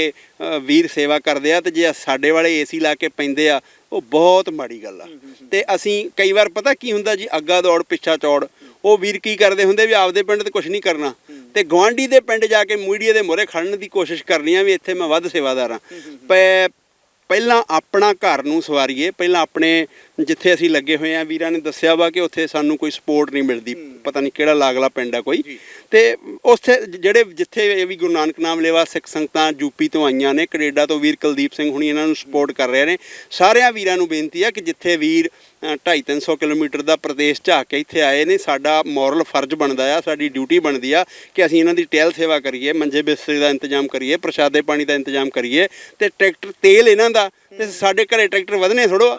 ਵੀਰ ਸੇਵਾ ਕਰਦੇ ਆ ਤੇ ਜੇ ਸਾਡੇ ਵਾਲੇ ਏਸੀ ਲਾ ਕੇ ਪੈਂਦੇ ਆ ਉਹ ਬਹੁਤ ਮਾੜੀ ਗੱਲ ਆ। ਤੇ ਅਸੀਂ ਕਈ ਵਾਰ ਪਤਾ ਕੀ ਹੁੰਦਾ ਜੀ ਅੱਗਾ ਦੌੜ ਪਿੱਛਾ ਚੌੜ ਉਹ ਵੀਰ ਕੀ ਕਰਦੇ ਹੁੰਦੇ ਵੀ ਆਪਦੇ ਪਿੰਡ ਤੇ ਕੁਝ ਨਹੀਂ ਕਰਨਾ। ਤੇ ਗਵਾਂਢੀ ਦੇ ਪਿੰਡ ਜਾ ਕੇ ਮੀਡੀਆ ਦੇ ਮੂਹਰੇ ਖੜਨ ਦੀ ਕੋਸ਼ਿਸ਼ ਕਰਨੀ ਆ ਵੀ ਇੱਥੇ ਮੈਂ ਵੱਧ ਸੇਵਾਦਾਰ ਆ। ਪਹਿਲਾਂ ਆਪਣਾ ਘਰ ਨੂੰ ਸਵਾਰੀਏ ਪਹਿਲਾਂ ਆਪਣੇ ਜਿੱਥੇ ਅਸੀਂ ਲੱਗੇ ਹੋਏ ਆ ਵੀਰਾਂ ਨੇ ਦੱਸਿਆ ਵਾ ਕਿ ਉੱਥੇ ਸਾਨੂੰ ਕੋਈ ਸਪੋਰਟ ਨਹੀਂ ਮਿਲਦੀ ਪਤਾ ਨਹੀਂ ਕਿਹੜਾ ਲਾਗਲਾ ਪਿੰਡ ਆ ਕੋਈ। ਤੇ ਉੱਥੇ ਜਿਹੜੇ ਜਿੱਥੇ ਇਹ ਵੀ ਗੁਰੂ ਨਾਨਕ ਨਾਮ ਲੇਵਾ ਸਿੱਖ ਸੰਗਤਾਂ ਯੂਪੀ ਤੋਂ ਆਈਆਂ ਨੇ ਕੈਨੇਡਾ ਤੋਂ ਵੀਰ ਕੁਲਦੀਪ ਸਿੰਘ ਹੁਣੀ ਇਹਨਾਂ ਨੂੰ ਸਪੋਰਟ ਕਰ ਰਹੇ ਨੇ। ਸਾਰਿਆਂ ਵੀਰਾਂ ਨੂੰ ਬੇਨਤੀ ਆ ਕਿ ਜਿੱਥੇ ਵੀਰ 2.5-300 ਕਿਲੋਮੀਟਰ ਦਾ ਪ੍ਰਦੇਸ਼ ਝਾਕ ਕੇ ਇੱਥੇ ਆਏ ਨੇ। ਸਾਡਾ ਮੋਰਲ ਫਰਜ਼ ਬਣਦਾ ਆ, ਸਾਡੀ ਡਿਊਟੀ ਬਣਦੀ ਆ ਕਿ ਅਸੀਂ ਇਹਨਾਂ ਦੀ ਟਹਿਲ ਸੇਵਾ ਕਰੀਏ, ਮੰਜੇ ਬਿਸਤਰੇ ਦਾ ਇੰਤਜ਼ਾਮ ਕਰੀਏ, ਪ੍ਰਸ਼ਾਦੇ ਪਾਣੀ ਦਾ ਇੰਤਜ਼ਾਮ ਕਰੀਏ ਤੇ ਟਰੈਕਟਰ ਤੇਲ ਇਹਨਾਂ ਦਾ ਤੇ ਸਾਡੇ ਘਰੇ ਟਰੈਕਟਰ ਵਧਨੇ ਥੋੜੋ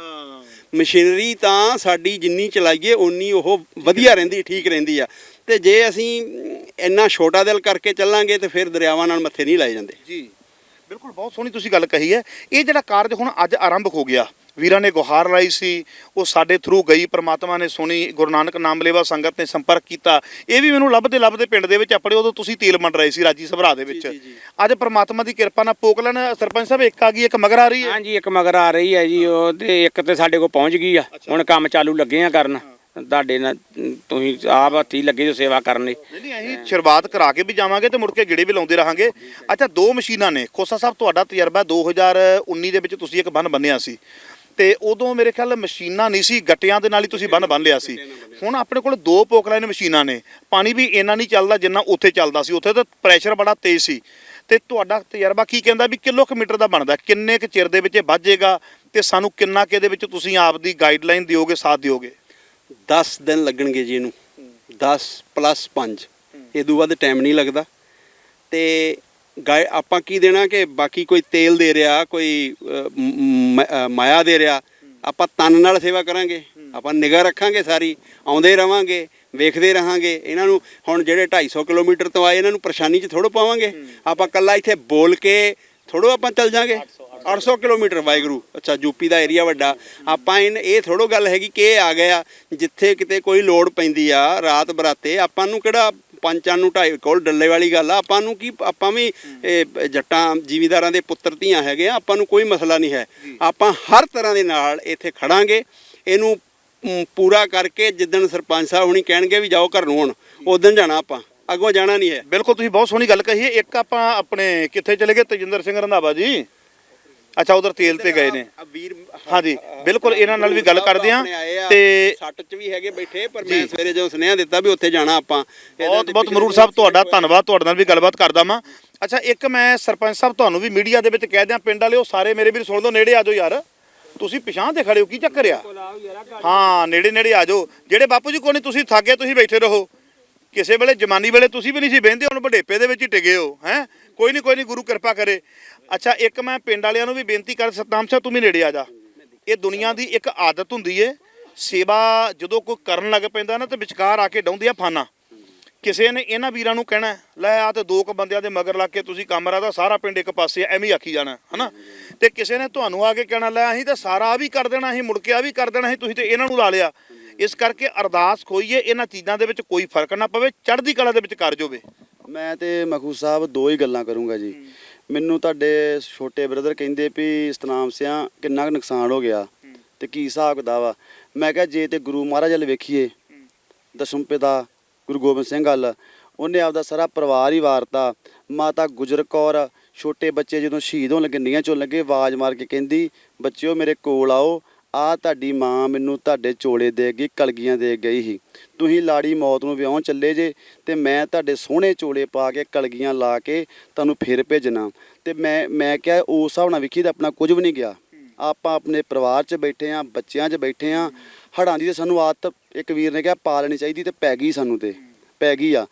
ਮਸ਼ੀਨਰੀ ਤਾਂ ਸਾਡੀ ਜਿੰਨੀ ਚਲਾਈਏ, ਓਨੀ ਉਹ ਵਧੀਆ ਰਹਿੰਦੀ, ਠੀਕ ਰਹਿੰਦੀ ਆ। ਤੇ ਜੇ ਅਸੀਂ ਇੰਨਾ ਛੋਟਾ ਦਿਲ ਕਰਕੇ ਚੱਲਾਂਗੇ ਤੇ ਫਿਰ ਦਰਿਆਵਾਂ ਨਾਲ ਮੱਥੇ ਨਹੀਂ ਲਾਏ ਜਾਂਦੇ। ਜੀ, ਬਿਲਕੁਲ ਬਹੁਤ ਸੋਹਣੀ ਤੁਸੀਂ ਗੱਲ ਕਹੀ ਹੈ। ਇਹ ਜਿਹੜਾ ਕਾਰਜ ਹੁਣ ਅੱਜ ਆਰੰਭ ਹੋ ਗਿਆ ਵੀਰਾਂ ਨੇ ਗੁਹਾਰ ਲਾਈ ਸੀ ਉਹ ਸਾਡੇ ਥਰੂ ਗਈ ਪ੍ਰਮਾਤਮਾ ਨੇ ਸੁਣੀ ਗੁਰੂ ਨਾਨਕ ਨਾਮ ਲੇਵਾ ਸੰਗਤ ਨੇ ਸੰਪਰਕ ਕੀਤਾ। ਇਹ ਵੀ ਮੈਨੂੰ ਲੱਭਦੇ ਲੱਭਦੇ ਪਿੰਡ ਦੇ ਵਿੱਚ ਆਪਣੇ ਉਦੋਂ ਤੁਸੀਂ ਤੇਲ ਮੰਡ ਰਹੇ ਸੀ ਰਾਜੀ ਸਭਰਾ ਦੇ ਵਿੱਚ। ਅੱਜ ਪ੍ਰਮਾਤਮਾ ਦੀ ਕਿਰਪਾ ਨਾਲ ਪੋਕਲਨ ਸਰਪੰਚ ਸਾਹਿਬ ਇੱਕ ਆ ਗਈ ਇੱਕ ਮਗਰ ਆ ਰਹੀ ਹੈ? ਹਾਂਜੀ ਇੱਕ ਮਗਰ ਆ ਰਹੀ ਹੈ ਜੀ ਉਹ ਤੇ ਇੱਕ ਤੇ ਸਾਡੇ ਕੋਲ ਪਹੁੰਚ ਗਈ ਆ ਹੁਣ ਕੰਮ ਚਾਲੂ ਲੱਗੇ ਆ ਕਰਨ। ਤੁਹਾਡੇ ਨਾਲ ਤੁਸੀਂ ਆਪ ਹੱਥੀ ਲੱਗੇ ਜੋ ਸੇਵਾ ਕਰਨ ਲਈ। ਨਹੀਂ ਨਹੀਂ ਅਸੀਂ ਸ਼ੁਰੂਆਤ ਕਰਾ ਕੇ ਵੀ ਜਾਵਾਂਗੇ ਤੇ ਮੁੜ ਕੇ ਗੇੜੇ ਵੀ ਲਾਉਂਦੇ ਰਹਾਂਗੇ। ਅੱਛਾ ਦੋ ਮਸ਼ੀਨਾਂ ਨੇ। ਖੋਸਾ ਸਾਹਿਬ ਤੁਹਾਡਾ ਤਜਰਬਾ 2019 ਦੇ ਵਿੱਚ ਤੁਸੀਂ ਇੱਕ ਬੰਨ ਬੰਨਿਆ ਸੀ। ਤੇ ਉਦੋਂ ਮੇਰੇ ਖਿਆਲ ਮਸ਼ੀਨਾਂ ਨਹੀਂ ਸੀ ਗੱਟਿਆਂ ਦੇ ਨਾਲ ਹੀ ਤੁਸੀਂ ਬੰਨ ਬੰਨ ਲਿਆ ਸੀ। ਹੁਣ ਆਪਣੇ ਕੋਲ ਦੋ ਪੋਕਲਾਈਨ ਮਸ਼ੀਨਾਂ ਨੇ। ਪਾਣੀ ਵੀ ਇੰਨਾ ਨਹੀਂ ਚੱਲਦਾ ਜਿੰਨਾ ਉੱਥੇ ਚੱਲਦਾ ਸੀ। ਉੱਥੇ ਤਾਂ ਪ੍ਰੈਸ਼ਰ ਬੜਾ ਤੇਜ਼ ਸੀ। ਤੇ ਤੁਹਾਡਾ ਤਜਰਬਾ ਕੀ ਕਹਿੰਦਾ ਵੀ ਕਿਲੋਮੀਟਰ ਦਾ ਬਣਦਾ? ਕਿੰਨੇ ਕੁ ਚਿਰ ਦੇ ਵਿੱਚ ਵੱਜੇਗਾ ਤੇ ਸਾਨੂੰ ਕਿੰਨਾ ਕੁ ਇਹਦੇ ਵਿੱਚ ਤੁਸੀਂ ਆਪ ਦੀ ਗਾਈਡਲਾਈਨ ਦਿਓਗੇ ਸਾਥ ਦਿਓਗੇ? 10 ਦਿਨ ਲੱਗਣਗੇ ਜੀ ਇਹਨੂੰ। 10 ਪਲੱਸ 5 ਇਹ ਤੋਂ ਵੱਧ ਟਾਈਮ ਨਹੀਂ ਲੱਗਦਾ। ਤੇ ਗਾਇ ਆਪਾਂ ਕੀ ਦੇਣਾ ਕਿ ਬਾਕੀ ਕੋਈ ਤੇਲ ਦੇ ਰਿਹਾ, ਕੋਈ ਮ- ਮਾਇਆ ਦੇ ਰਿਹਾ, ਆਪਾਂ ਤਨ ਨਾਲ ਸੇਵਾ ਕਰਾਂਗੇ, ਆਪਾਂ ਨਿਗਾਹ ਰੱਖਾਂਗੇ ਸਾਰੀ, ਆਉਂਦੇ ਰਵਾਂਗੇ, ਵੇਖਦੇ ਰਹਾਂਗੇ, ਇਹਨਾਂ ਨੂੰ ਹੁਣ ਜਿਹੜੇ 250 ਕਿਲੋਮੀਟਰ ਤੋਂ ਆਏ, ਇਹਨਾਂ ਨੂੰ ਪਰੇਸ਼ਾਨੀ 'ਚ ਥੋੜੋ ਪਾਵਾਂਗੇ, ਆਪਾਂ ਕੱਲਾ ਇੱਥੇ ਬੋਲ ਕੇ ਥੋੜੋ ਆਪਾਂ ਚੱਲ ਜਾਾਂਗੇ। 800 ਕਿਲੋਮੀਟਰ ਵਾਇਗਰੂ ਅੱਛਾ ਯੂਪੀ ਦਾ ਏਰੀਆ ਵੱਡਾ, ਆਪਾਂ ਇਹਨ ਇਹ ਥੋੜੋ ਗੱਲ ਹੈਗੀ ਕਿ ਇਹ ਆ ਗਿਆ, ਜਿੱਥੇ ਕਿਤੇ ਕੋਈ ਲੋੜ ਪੈਂਦੀ ਆ, ਰਾਤ ਬਰਾਤੇ, ਆਪਾਂ ਨੂੰ ਕਿਹੜਾ ਪੰਚਾਂ ਨੂੰ ਢਾਈ ਕੋਲ ਡੱਲੇ ਵਾਲੀ ਗੱਲ ਆ ਆਪਾਂ ਨੂੰ ਕੀ ਆਪਾਂ ਵੀ ਜੱਟਾਂ ਜ਼ਿਮੀਦਾਰਾਂ ਦੇ ਪੁੱਤਰ ਧੀਆਂ ਹੈਗੇ ਆ ਆਪਾਂ ਨੂੰ ਕੋਈ ਮਸਲਾ ਨਹੀਂ ਹੈ। ਆਪਾਂ ਹਰ ਤਰ੍ਹਾਂ ਦੇ ਨਾਲ ਇੱਥੇ ਖੜਾਂਗੇ ਇਹਨੂੰ ਪੂਰਾ ਕਰਕੇ ਜਿੱਦਣ ਸਰਪੰਚ ਸਾਹਿਬ ਹੁਣੀ ਕਹਿਣਗੇ ਵੀ ਜਾਓ ਘਰ ਨੂੰ ਹੁਣ ਉਦੋਂ ਜਾਣਾ ਆਪਾਂ ਅੱਗੋਂ ਜਾਣਾ ਨਹੀਂ ਹੈ। ਬਿਲਕੁਲ ਤੁਸੀਂ ਬਹੁਤ ਸੋਹਣੀ ਗੱਲ ਕਹੀ ਹੈ। ਇੱਕ ਆਪਾਂ ਆਪਣੇ ਕਿੱਥੇ ਚਲੇ ਗਏ? ਤਜਿੰਦਰ ਸਿੰਘ ਰੰਧਾਵਾ ਜੀ। ਅੱਛਾ ਉਧਰ ਤੇਲ ਤੇ ਗਏ ਨੇ। ਵੀਰ ਹਾਂਜੀ ਬਿਲਕੁਲ ਇਹਨਾਂ ਨਾਲ ਵੀ ਗੱਲ ਕਰਦੇ ਆ ਤੇ ਸੱਟ 'ਚ ਵੀ ਹੈਗੇ ਬੈਠੇ ਪਰ ਮੈਂ ਸਵੇਰੇ ਜਦੋਂ ਸੁਨੇਹਾ ਦਿੱਤਾ ਵੀ ਉੱਥੇ ਜਾਣਾ ਆਪਾਂ ਬਹੁਤ ਬਹੁਤ ਮਰੂਰ ਸਾਹਿਬ ਤੁਹਾਡਾ ਧੰਨਵਾਦ ਤੁਹਾਡੇ ਨਾਲ ਵੀ ਗੱਲਬਾਤ ਕਰਦਾ ਵਾਂ। ਅੱਛਾ ਇੱਕ ਮੈਂ ਸਰਪੰਚ ਸਾਹਿਬ ਤੁਹਾਨੂੰ ਵੀ ਮੀਡੀਆ ਦੇ ਵਿੱਚ ਕਹਿ ਦਿਆਂ ਪਿੰਡ ਵਾਲਿਓ ਸਾਰੇ ਮੇਰੇ ਵੀਰ ਸੁਣ ਲਓ ਨੇੜੇ ਆ ਜਾਓ ਯਾਰ। ਤੁਸੀਂ ਪਿਛਾਂ ਤੇ ਖੜੇ ਹੋ ਕੀ ਚੱਕਰ ਆ? ਹਾਂ ਨੇੜੇ ਨੇੜੇ ਆ ਜਾਓ। ਜਿਹੜੇ ਬਾਪੂ ਜੀ ਕੋਈ ਨਹੀਂ ਤੁਸੀਂ ਥੱਕੇ ਤੁਸੀਂ ਬੈਠੇ ਰਹੋ। ਕਿਸੇ ਵੇਲੇ ਜਮਾਨੀ ਵੇਲੇ ਤੁਸੀਂ ਵੀ ਨਹੀਂ ਸੀ ਬਹਿੰਦੇ ਹੁਣ ਵਡੇਪੇ ਦੇ ਵਿੱਚ ਹੀ ਟਿਕੇ ਹੋ ਹੈ? ਕੋਈ ਨਹੀਂ ਕੋਈ ਨਹੀਂ ਗੁਰੂ ਕਿਰਪਾ ਕਰੇ। ਅੱਛਾ, ਇੱਕ ਮੈਂ ਪਿੰਡ ਵਾਲਿਆਂ ਨੂੰ ਵੀ ਬੇਨਤੀ ਕਰ, ਸਤਨਾਮ ਸਿੰਘ ਤੂੰ ਵੀ ਨੇੜੇ ਆ ਜਾ। ਇਹ ਦੁਨੀਆ ਦੀ ਇੱਕ ਆਦਤ ਹੁੰਦੀ ਏ, ਸੇਵਾ ਜਦੋਂ ਕੋਈ ਕਰਨ ਲੱਗ ਪੈਂਦਾ ਨਾ ਤੇ ਵਿਚਕਾਰ ਆ ਕੇ ਡਾਉਂਦੀ ਆ ਫਾਨਾ। ਕਿਸੇ ਨੇ ਇਹਨਾਂ ਵੀਰਾਂ ਨੂੰ ਕਹਿਣਾ, ਲੈ ਆ ਤੇ ਦੋ ਕੁ ਬੰਦਿਆਂ ਦੇ ਮਗਰ ਲੱਗ ਕੇ ਤੁਸੀਂ ਕੰਮ ਦਾ ਸਾਰਾ ਪਿੰਡ ਇੱਕ ਪਾਸੇ ਐਵੇਂ ਆਖੀ ਜਾਣਾ, ਹਨਾ? ਤੇ ਕਿਸੇ ਨੇ ਤੁਹਾਨੂੰ ਆ ਕੇ ਕਹਿਣਾ, ਲੈ ਅਸੀਂ ਤਾਂ ਸਾਰਾ ਆ ਵੀ ਕਰ ਦੇਣਾ, ਅਸੀਂ ਮੁੜ ਕੇ ਆ ਵੀ ਕਰ ਦੇਣਾ, ਅਸੀਂ ਤੁਸੀਂ ਤੇ ਇਹਨਾਂ ਨੂੰ ਲਾ ਲਿਆ। ਇਸ ਕਰਕੇ ਅਰਦਾਸ ਖੋਈਏ ਇਹਨਾਂ ਚੀਜ਼ਾਂ ਦੇ ਵਿੱਚ ਕੋਈ ਫ਼ਰਕ ਨਾ ਪਵੇ, ਚੜ੍ਹਦੀ ਕਲਾ ਦੇ ਵਿੱਚ ਕਰ ਜੋਵੇ। ਮੈਂ ਤੇ ਮਖੂ ਸਾਹਿਬ ਦੋ ਹੀ ਗੱਲਾਂ ਕਰੂੰਗਾ ਜੀ। ਮੈਨੂੰ ਤੁਹਾਡੇ ਛੋਟੇ ਬ੍ਰਦਰ ਕਹਿੰਦੇ ਵੀ ਸਤਨਾਮ ਸਿਆ, ਕਿੰਨਾ ਕੁ ਨੁਕਸਾਨ ਹੋ ਗਿਆ ਤੇ ਕੀ ਹਿਸਾਬ ਕਿਤਾਬ ਆ? ਮੈਂ ਕਿਹਾ ਜੇ ਤੇ ਗੁਰੂ ਮਹਾਰਾਜ ਵੱਲ ਵੇਖੀਏ, ਦਸ਼ਮ ਪਿਤਾ ਗੁਰੂ ਗੋਬਿੰਦ ਸਿੰਘ ਵੱਲ, ਉਹਨੇ ਆਪਦਾ ਸਾਰਾ ਪਰਿਵਾਰ ਹੀ ਵਾਰਤਾ। ਮਾਤਾ ਗੁਜਰ ਕੌਰ, ਛੋਟੇ ਬੱਚੇ ਜਦੋਂ ਸ਼ਹੀਦ ਹੋਣ ਲੱਗੇ ਨੀਆਂ ਚੋਂ ਲੱਗੇ, ਆਵਾਜ਼ ਮਾਰ ਕੇ ਕਹਿੰਦੀ, ਬੱਚਿਓ ਮੇਰੇ ਕੋਲ ਆਓ ਆ ਤੁਹਾਡੀ ਮਾਂ ਮੈਨੂੰ ਤੁਹਾਡੇ ਚੋਲੇ ਦੇ ਗਈ ਕਲਗੀਆਂ ਦੇ ਗਈ ਸੀ। ਤੁਸੀਂ ਲਾੜੀ ਮੌਤ ਨੂੰ ਵਿਆਹਣ ਚੱਲੇ ਜੇ ਤੇ ਮੈਂ ਤੁਹਾਡੇ ਸੋਹਣੇ ਚੋਲੇ ਪਾ ਕੇ ਕਲਗੀਆਂ ਲਾ ਕੇ ਤੁਹਾਨੂੰ ਫਿਰ ਭੇਜਣਾ। ਤੇ ਮੈਂ ਮੈਂ ਕਿਹਾ ਉਸ ਹਿਸਾਬ ਨਾਲ ਵਿਖੀ ਤਾਂ ਆਪਣਾ ਕੁਝ ਵੀ ਨਹੀਂ ਗਿਆ। ਆਪਾਂ ਆਪਣੇ ਪਰਿਵਾਰ 'ਚ ਬੈਠੇ ਆ, ਬੱਚਿਆਂ 'ਚ ਬੈਠੇ ਆ। ਹੜਾਂ ਦੀ ਤੇ ਸਾਨੂੰ ਆਦਤ, ਇੱਕ ਵੀਰ ਨੇ ਕਿਹਾ ਪਾ ਲੈਣੀ ਚਾਹੀਦੀ ਤੇ ਪੈ ਗਈ ਸਾਨੂੰ ਤੇ, ਪੈ ਗਈ ਆ।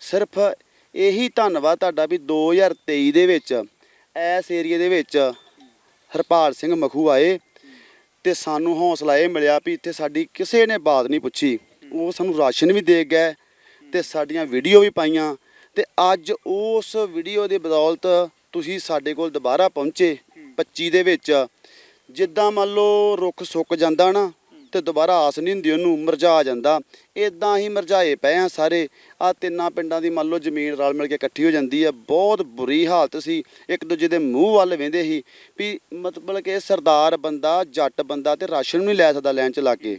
ਸਿਰਫ ਇਹੀ ਧੰਨਵਾਦ ਤੁਹਾਡਾ ਵੀ 2023 ਦੇ ਵਿੱਚ, ਇਸ ਏਰੀਏ ਦੇ ਵਿੱਚ ਹਰਪਾਲ ਸਿੰਘ ਮਖੂ ਆਏ। ਤੇ ਸਾਨੂੰ ਹੌਸਲਾ ਇਹ ਮਿਲਿਆ ਵੀ ਇੱਥੇ ਸਾਡੀ ਕਿਸੇ ਨੇ ਬਾਤ ਨਹੀਂ ਪੁੱਛੀ। ਉਹ ਸਾਨੂੰ ਰਾਸ਼ਨ ਵੀ ਦੇ ਗਏ ਤੇ ਸਾਡੀਆਂ ਵੀਡੀਓ ਵੀ ਪਾਈਆਂ ਤੇ ਅੱਜ ਉਸ ਵੀਡੀਓ ਦੇ ਬਦੌਲਤ ਤੁਸੀਂ ਸਾਡੇ ਕੋਲ ਦੁਬਾਰਾ ਪਹੁੰਚੇ 25 ਦੇ ਵਿੱਚ। ਜਿੱਦਾਂ ਮੰਨ ਲਓ ਰੁੱਖ ਸੁੱਕ ਜਾਂਦਾ ਨਾ ਤੇ ਦੁਬਾਰਾ ਆਸ ਨਹੀਂ ਹੁੰਦੀ ਉਹਨੂੰ ਮੁਰਝਾ ਜਾਂਦਾ। ਇਦਾਂ ਹੀ ਮੁਰਝਾਏ ਪਏ ਆ ਸਾਰੇ। ਆ ਤਿੰਨਾਂ ਪਿੰਡਾਂ ਦੀ ਮੰਨ ਲਓ ਜ਼ਮੀਨ ਰਲ ਮਿਲ ਕੇ ਇਕੱਠੀ ਹੋ ਜਾਂਦੀ ਹੈ ਬਹੁਤ ਬੁਰੀ ਹਾਲਤ ਸੀ। ਇੱਕ ਦੂਜੇ ਦੇ ਮੂੰਹ ਵੱਲ ਵੇਂਦੇ ਸੀ ਵੀ ਮਤਲਬ ਕਿ ਸਰਦਾਰ ਬੰਦਾ ਜੱਟ ਬੰਦਾ ਤੇ ਰਾਸ਼ਨ ਨਹੀਂ ਲੈ ਸਕਦਾ ਲੈਣ ਚ ਲਾ ਕੇ।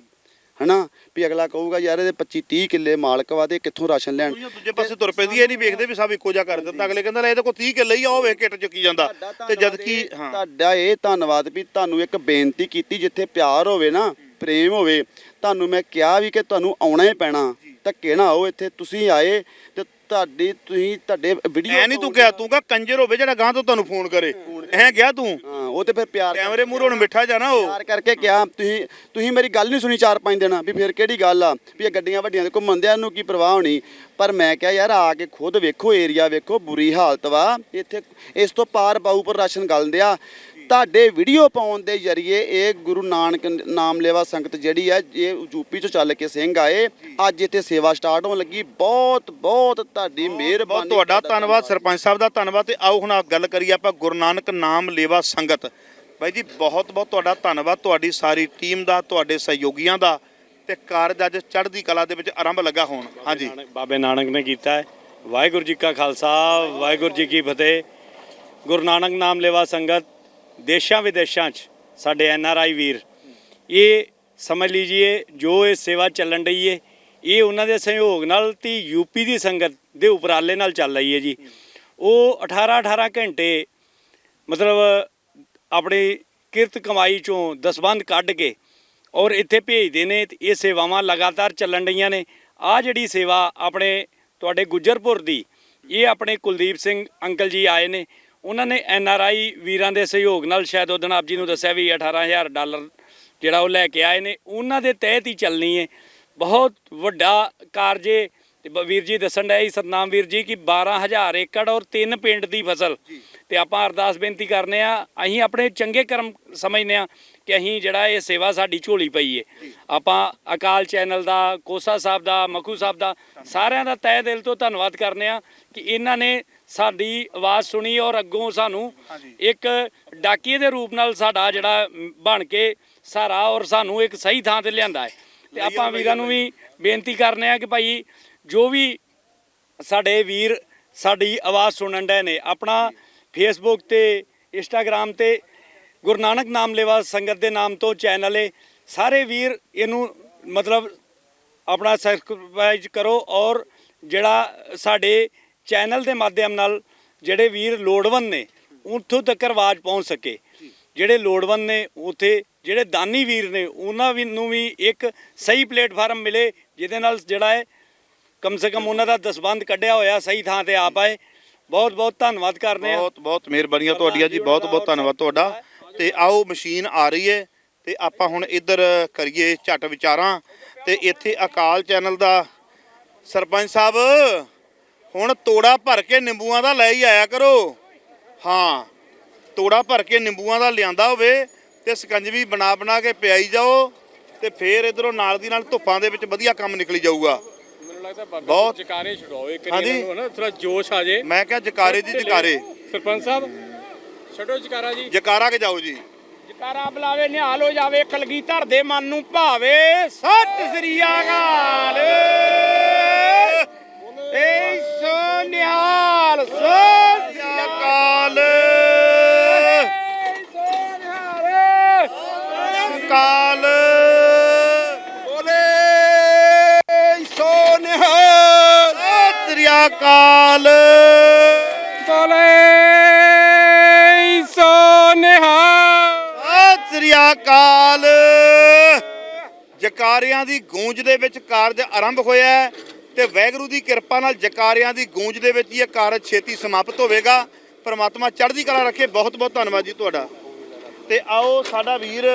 ਹਨਾ? ਵੀ ਅਗਲਾ ਕਹੂਗਾ ਯਾਰ ਇਹਦੇ 25 30 ਕਿੱਲੇ ਮਾਲਕ ਵਾ ਤੇ ਕਿੱਥੋਂ ਰਾਸ਼ਨ ਲੈਣ? ਦੂਜੇ ਪਾਸੇ ਤੁਰ ਪੈਂਦੀ ਇਹ ਨਹੀਂ ਵੇਖਦੇ ਵੀ ਸਭ ਇੱਕੋ ਜਿਹਾ ਕਰ ਦਿੰਦਾ। ਅਗਲੇ ਕਹਿੰਦਾ ਲੈ ਇਹਦੇ ਕੋਲ 30 ਕਿੱਲੇ ਹੀ ਆ ਉਹ ਵੇਖ ਕਿੱਟ ਚੁੱਕੀ ਜਾਂਦਾ। ਤੇ ਜਦ ਕਿ ਹਾਂ। ਤੁਹਾਡਾ ਇਹ ਧੰਨਵਾਦ ਵੀ ਤੁਹਾਨੂੰ ਇੱਕ ਬੇਨਤੀ ਕੀਤੀ ਜਿੱਥੇ ਪਿਆਰ ਹੋਵੇ ਨਾ ਪ੍ਰੇਮ ਹੋਵੇ ਤੁਹਾਨੂੰ ਮੈਂ ਕਿਹਾ ਵੀ ਕਿ ਤੁਹਾਨੂੰ ਆਉਣਾ ਹੀ ਪੈਣਾ। ਧੱਕੇ ਨਾ ਆਓ ਇੱਥੇ ਤੁਸੀਂ ਆਏ ਤੇ ਤੁਹਾਡੀ ਤੁਸੀਂ ਤੁਹਾਡੇ ਵੀਡੀਓ ਐ ਨਹੀਂ ਤੂੰ ਕਿਹਾ ਤੂੰ ਕਹ ਕੰਜਰ ਹੋਵੇ ਜਿਹੜਾ ਗਾਂ ਤੋਂ ਤੁਹਾਨੂੰ ਫੋਨ ਕਰੇ। ਐ ਗਿਆ ਤੂੰ? ਹਾਂ ਉਹ ਤੇ ਫਿਰ ਪਿਆਰ ਕੈਮਰੇ ਮੂਹਰੇ ਹੁਣ ਮਿੱਠਾ ਜਾਣਾ ਉਹ ਪਿਆਰ ਕਰਕੇ ਕਿਹਾ ਤੁਸੀਂ ਤੁਸੀਂ ਮੇਰੀ ਗੱਲ ਨਹੀਂ ਸੁਣੀ ਚਾਰ ਪੰਜ ਦਿਨ ਵੀ ਫਿਰ ਕਿਹੜੀ ਗੱਲ ਆ? ਵੀ ਇਹ ਗੱਡੀਆਂ ਵੱਡੀਆਂ ਦੇ ਘੁੰਮਣ ਨੂੰ ਕੀ ਪਰਵਾਹ ਹੋਣੀ? ਪਰ ਮੈਂ ਕਿਹਾ ਯਾਰ ਆ ਕੇ ਖੁਦ ਵੇਖੋ ਏਰੀਆ ਵੇਖੋ ਬੁਰੀ ਹਾਲਤ ਵਾ। ਇੱਥੇ ਇਸ ਤੋਂ ਪਾਰ ਪਾਉ ਪਰ ਰਾਸ਼ਨ ਗਲਦੇ ਆ। ਤੁਹਾਡੇ ਵੀਡੀਓ ਪਾਉਣ ਦੇ ਜ਼ਰੀਏ ਇਹ ਗੁਰੂ ਨਾਨਕ ਨਾਮ ਲੈਵਾ ਸੰਗਤ ਜਿਹੜੀ ਹੈ ਇਹ ਯੂਪੀ ਤੋਂ ਚੱਲ ਕੇ ਸਿੰਘ ਆਏ। ਅੱਜ ਇੱਥੇ ਸੇਵਾ ਸਟਾਰਟ ਹੋਣ ਲੱਗੀ। ਬਹੁਤ ਬਹੁਤ ਤੁਹਾਡੀ ਬਹੁਤ ਮਿਹਰਬਾਨੀ ਤੁਹਾਡਾ ਧੰਨਵਾਦ। ਸਰਪੰਚ ਸਾਹਿਬ ਦਾ ਧੰਨਵਾਦ ਤੇ ਆਓ ਹੁਣ ਗੱਲ ਕਰੀਏ ਆਪਾਂ ਗੁਰੂ ਨਾਨਕ ਨਾਮ ਲੇਵਾ ਸੰਗਤ। ਬਾਈ ਜੀ ਬਹੁਤ ਬਹੁਤ ਤੁਹਾਡਾ ਧੰਨਵਾਦ। ਤੁਹਾਡੀ ਸਾਰੀ ਟੀਮ ਦਾ ਤੁਹਾਡੇ ਸਹਿਯੋਗੀਆਂ ਦਾ ਤੇ ਕਾਰਜ ਅੱਜ ਚੜ੍ਹਦੀ ਕਲਾ ਦੇ ਵਿੱਚ ਆਰੰਭ ਲੱਗਾ ਹੋਣ। ਹਾਂਜੀ। ਬਾਬੇ ਨਾਨਕ ਨੇ ਕੀਤਾ ਹੈ। ਵਾਹਿਗੁਰੂ ਜੀ ਕਾ ਖਾਲਸਾ ਵਾਹਿਗੁਰੂ ਜੀ ਕੀ ਫਤਿਹ। ਗੁਰੂ ਨਾਨਕ ਨਾਮ ਲੈਵਾ ਸੰਗਤ ਦੇਸ਼ਾਂ ਵਿਦੇਸ਼ਾਂ 'ਚ ਸਾਡੇ ਐਨ ਆਰ ਆਈ ਵੀਰ, ਇਹ ਸਮਝ ਲੀਜੀਏ, ਜੋ ਇਹ ਸੇਵਾ ਚੱਲਣ ਰਹੀ ਏ, ਇਹ ਉਹਨਾਂ ਦੇ ਸਹਿਯੋਗ ਨਾਲ ਤੇ ਯੂਪੀ ਦੀ ਸੰਗਤ ਦੇ ਉਪਰਾਲੇ ਨਾਲ ਚੱਲ ਰਹੀ ਹੈ ਜੀ। ਉਹ 18 18 ਘੰਟੇ ਮਤਲਬ ਆਪਣੀ ਕਿਰਤ ਕਮਾਈ ਚੋਂ ਦਸਬੰਦ ਕੱਢ ਕੇ ਔਰ ਇੱਥੇ ਭੇਜਦੇ ਨੇ ਤੇ ਇਹ ਸੇਵਾਵਾਂ ਲਗਾਤਾਰ ਚੱਲਣ ਰਹੀਆਂ ਨੇ। ਆ ਜਿਹੜੀ ਸੇਵਾ ਆਪਣੇ ਤੁਹਾਡੇ ਗੁੱਜਰਪੁਰ ਦੀ, ਇਹ ਆਪਣੇ ਕੁਲਦੀਪ ਸਿੰਘ ਅੰਕਲ ਜੀ ਆਏ ਨੇ। ਉਹਨਾਂ ਨੇ ਐਨ ਆਰ ਆਈ ਵੀਰਾਂ ਦੇ ਸਹਿਯੋਗ ਨਾਲ ਸ਼ਾਇਦ ਉਹਦਨ ਆਪ ਜੀ ਨੂੰ ਦੱਸਿਆ ਵੀ 18000 ਡਾਲਰ ਜਿਹੜਾ ਉਹ ਲੈ ਕੇ ਆਏ ਨੇ। ਉਹਨਾਂ ਦੇ ਤਹਿਤ ਹੀ ਚੱਲਣੀ ਹੈ ਬਹੁਤ ਵੱਡਾ ਕਾਰਜ ਏ। ਤੇ ਵੀਰ ਜੀ ਦੱਸਣ ਡਏ ਸੀ ਸਤਨਾਮ ਵੀਰ ਜੀ ਕਿ 12000 ਏਕੜ ਔਰ ਤਿੰਨ ਪਿੰਡ ਦੀ ਫਸਲ। ਤੇ ਆਪਾਂ ਅਰਦਾਸ ਬੇਨਤੀ ਕਰਨੇ ਆ ਅਸੀਂ ਆਪਣੇ ਚੰਗੇ ਕਰਮ ਸਮਝਨੇ ਆ ਕਿ ਅਸੀਂ ਜਿਹੜਾ ਇਹ ਸੇਵਾ ਸਾਡੀ ਝੋਲੀ ਪਈ ਏ। ਆਪਾਂ ਅਕਾਲ ਚੈਨਲ ਦਾ ਕੋਸਾ ਸਾਹਿਬ ਦਾ ਮਖੂ ਸਾਹਿਬ ਦਾ ਸਾਰਿਆਂ ਦਾ ਤਹਿ ਦਿਲ ਤੋਂ ਧੰਨਵਾਦ ਕਰਨੇ ਆ ਕਿ ਇਹਨਾਂ ਨੇ ਸਾਡੀ ਆਵਾਜ਼ ਸੁਣੀ ਔਰ ਅੱਗੋਂ ਸਾਨੂੰ ਇੱਕ ਡਾਕੀਏ ਦੇ ਰੂਪ ਨਾਲ ਸਾਡਾ ਜਿਹੜਾ ਬਣ ਕੇ ਸਹਾਰਾ ਔਰ ਸਾਨੂੰ ਇੱਕ ਸਹੀ ਥਾਂ ਤੇ ਲਿਆਂਦਾ ਹੈ। ਤੇ ਆਪਾਂ ਵੀਰਾਂ ਨੂੰ ਵੀ ਬੇਨਤੀ ਕਰਨੇ ਆ ਕਿ ਭਾਈ ਜੋ ਵੀ ਸਾਡੇ ਵੀਰ ਸਾਡੀ ਆਵਾਜ਼ ਸੁਣਨ ਡਏ ਨੇ ਆਪਣਾ ਫੇਸਬੁੱਕ ਤੇ ਇੰਸਟਾਗ੍ਰam ਤੇ ਗੁਰੂ ਨਾਨਕ ਨਾਮ ਲੈਵਾ ਸੰਗਤ ਦੇ ਨਾਮ ਤੋਂ ਚੈਨਲ ਹੈ ਸਾਰੇ ਵੀਰ ਇਹਨੂੰ ਮਤਲਬ ਆਪਣਾ ਸਬਸਕ੍ਰਾਈਬ ਕਰੋ ਔਰ ਜਿਹੜਾ ਸਾਡੇ ਚੈਨਲ ਦੇ ਮਾਧਿਅਮ ਨਾਲ ਜਿਹੜੇ ਵੀਰ ਲੋੜਵੰਦ ਨੇ ਉੱਥੋਂ ਤੱਕ ਆਵਾਜ਼ ਪਹੁੰਚ ਸਕੇ। ਜਿਹੜੇ ਲੋੜਵੰਦ ਨੇ ਉਥੇ ਜਿਹੜੇ ਦਾਨੀ ਵੀਰ ਨੇ ਉਹਨਾਂ ਵੀ ਨੂੰ ਵੀ ਇੱਕ ਸਹੀ ਪਲੇਟਫਾਰਮ ਮਿਲੇ ਜਿਹਦੇ ਨਾਲ ਜਿਹੜਾ ਹੈ ਕਮ ਸੇ ਕਮ ਉਹਨਾਂ ਦਾ ਦਸਬੰਦ ਕੱਢਿਆ ਹੋਇਆ ਸਹੀ ਥਾਂ ਤੇ ਆ ਪਾਏ। ਬਹੁਤ ਬਹੁਤ ਧੰਨਵਾਦ ਕਰਦੇ ਆ ਬਹੁਤ ਬਹੁਤ ਮਿਹਰਬਾਨੀਆਂ ਤੁਹਾਡੀਆਂ ਜੀ ਬਹੁਤ ਬਹੁਤ ਧੰਨਵਾਦ ਤੁਹਾਡਾ। ਤੇ ਆਓ ਮਸ਼ੀਨ ਆ ਰਹੀ ਏ ਤੇ ਆਪਾਂ ਹੁਣ ਇੱਧਰ ਕਰੀਏ ਝਟ ਵਿਚਾਰਾਂ। ਤੇ ਇੱਥੇ ਅਕਾਲ ਚੈਨਲ ਦਾ ਸਰਪੰਚ ਸਾਹਿਬ। ਹੁਣ ਤੋੜਾ ਭਰ ਕੇ ਨਿੰਬੂਆਂ ਦਾ ਲੈ ਹੀ ਆਇਆ ਕਰੋ। ਹਾਂ ਤੋੜਾ ਭਰ ਕੇ ਨਿੰਬੂਆਂ ਦਾ ਲਿਆਂਦਾ ਹੋਵੇ ਤੇ ਸਕੰਜਵੀ ਬਣਾ ਬਣਾ ਕੇ ਪਿਆਈ ਜਾਓ ਤੇ ਫੇਰ ਇਧਰੋਂ ਨਾਲ ਦੀ ਨਾਲ ਧੁੱਪਾਂ ਦੇ ਵਿੱਚ ਵਧੀਆ ਕੰਮ ਨਿਕਲੀ ਜਾਊਗਾ। ਮੈਨੂੰ ਲੱਗਦਾ ਬਾਬਾ ਬਹੁਤ- ਜਕਾਰੇ ਛਡਾਓ ਇੱਕ ਹਾਂਜੀ। ਇਹਨਾਂ ਨੂੰ ਨਾ ਥੋੜਾ ਜੋਸ਼ ਆ ਜੇ। ਮੈਂ ਕਿਹਾ ਜਕਾਰੇ ਜੀ ਜਕਾਰੇ। ਸਰਪੰਚ ਸਾਹਿਬ ਛੱਡੋ ਜਕਾਰਾ ਜੀ। ਜਕਾਰਾ ਕੇ ਜਾਓ ਜੀ। ਜਕਾਰਾ ਬੁਲਾਵੇ ਨਿਹਾਲ ਹੋ ਜਾਵੇ ਕਲਗੀ ਧਰ ਦੇ ਮਨ ਨੂੰ ਭਾਵੇ। ਸਤਿ ਸ੍ਰੀ ਅਕਾਲ। ਜਕਾਰਿਆਂ ਦੀ ਗੂੰਜ ਦੇ ਵਿੱਚ ਕਾਰਜ ਆਰੰਭ ਹੋਇਆ ਹੈ ਤੇ ਵੈਗਰੂ ਦੀ ਕਿਰਪਾ ਨਾਲ ਜਕਾਰਿਆਂ ਦੀ ਗੂੰਜ ਦੇ ਵਿੱਚ ਇਹ ਕਾਰਜ ਛੇਤੀ ਸਮਾਪਤ ਹੋਵੇਗਾ। ਪਰਮਾਤਮਾ ਚੜ੍ਹਦੀ ਕਲਾ ਰੱਖੇ। ਬਹੁਤ ਬਹੁਤ ਧੰਨਵਾਦ ਜੀ ਤੁਹਾਡਾ। ਤੇ ਆਓ ਸਾਡਾ ਵੀਰ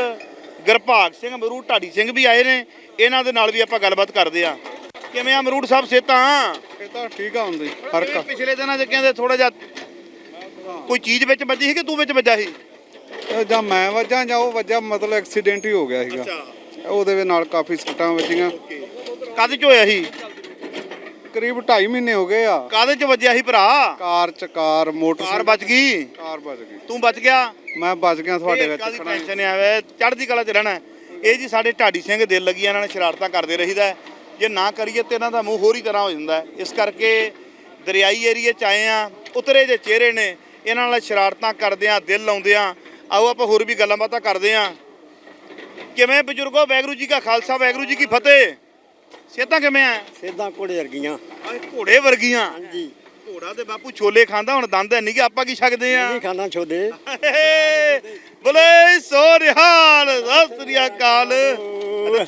ਗੁਰਭਾਗ ਸਿੰਘ ਅਮਰੂਦ ਢਾਡੀ ਸਿੰਘ ਵੀ ਆਏ ਨੇ। ਇਹਨਾਂ ਦੇ ਨਾਲ ਵੀ ਆਪਾਂ ਗੱਲਬਾਤ ਕਰਦੇ ਆ ਕਿਵੇਂ ਆ ਅਮਰੂਦ ਸਾਹਿਬ? ਸੇਤਾਂ ਇਹ ਤਾਂ ਠੀਕ ਆ ਹੁੰਦੀ ਇਹ ਪਿਛਲੇ ਦਿਨਾਂ 'ਚ ਕਹਿੰਦੇ ਥੋੜਾ ਜਿਹਾ ਕੋਈ ਚੀਜ਼ ਵਿੱਚ ਵੱਜੀ ਸੀ ਕਿ ਤੂੰ ਵਿੱਚ ਵੱਜਾ ਸੀ? ਜਾਂ ਮੈਂ ਵੱਜਾਂ ਜਾਂ ਉਹ ਵੱਜਾ ਮਤਲਬ ਐਕਸੀਡੈਂਟ ਹੀ ਹੋ ਗਿਆ ਸੀਗਾ। ਉਹਦੇ ਦੇ ਨਾਲ ਕਾਫੀ ਸੱਟਾਂ ਵੱਜੀਆਂ। ਕਦ 'ਚ ਹੋਇਆ ਸੀ? ਕਰੀਬ 2.5 ਮਹੀਨੇ ਹੋ ਗਏ ਆ। ਕਾਦੇ 'ਚ ਵੱਜਿਆ ਸੀ ਭਰਾ? ਕਾਰ ਚ ਕਾਰ ਕਾਰ ਮੋਟਰਸਾਈਕਲ ਬਚ ਗਈ? ਕਾਰ ਬਚ ਗਈ। ਤੂੰ ਬਚ ਗਿਆ? ਮੈਂ ਬਚ ਗਿਆ ਤੁਹਾਡੇ ਵਿੱਚ ਕਾਹਦੀ ਖੜਾ ਟੈਨਸ਼ਨ ਆਵੇ ਚੜ੍ਹਦੀ ਕਲਾ 'ਚ ਰਹਿਣਾ ਇਹ ਜੀ ਸਾਡੇ ਢਾਡੀ ਸਿੰਘ ਦਿਲ ਲੱਗੀ ਇਹਨਾਂ ਨੇ ਸ਼ਰਾਰਤਾਂ ਕਰਦੇ ਰਹੀਦਾ। ਜੇ ਨਾ ਕਰੀਏ ਤੇ ਇਹਨਾਂ ਦਾ ਮੂੰਹ ਹੋਰ ਹੀ ਤਰ੍ਹਾਂ ਹੋ ਜਾਂਦਾ। ਇਸ ਕਰਕੇ ਦਰਿਆਈ ਏਰੀਏ 'ਚ ਆਏ ਆ ਉਤਰੇ ਜੇ ਚਿਹਰੇ ਨੇ ਇਹਨਾਂ ਨਾਲ ਸ਼ਰਾਰਤਾਂ ਕਰਦੇ ਆ ਦਿਲ ਲਾਉਂਦੇ ਆ ਆਓ ਆਪਾਂ ਹੋਰ ਵੀ ਗੱਲਾਂ ਬਾਤਾਂ ਕਰਦੇ ਆ ਕਿਵੇਂ ਬਜ਼ੁਰਗੋ ਵੈਗਰੂ ਜੀ ਕਾ ਖਾਲਸਾ ਵੈਗਰੂ ਜੀ ਕੀ ਫਤਿਹ? ਸਿਹਤਾਂ ਕਿਵੇਂ ਆ ਸਿੱਧਾ ਕੋੜੇ ਵਰਗੀਆਂ। ਆਹ ਘੋੜੇ ਵਰਗੀਆਂ। ਹਾਂਜੀ। ਘੋੜਾ ਤੇ ਬਾਪੂ ਛੋਲੇ ਖਾਂਦਾ ਹੁਣ ਦੰਦ ਹੈ ਨਹੀਂ ਕਿ ਆਪਾਂ ਕੀ ਛਕਦੇ ਆ? ਨਹੀਂ ਖਾਣਾ ਛੋਦੇ ਬੋਲੇ ਸੋ ਰਿਹਾਲ ਸਤਿ ਸ੍ਰੀ ਅਕਾਲ।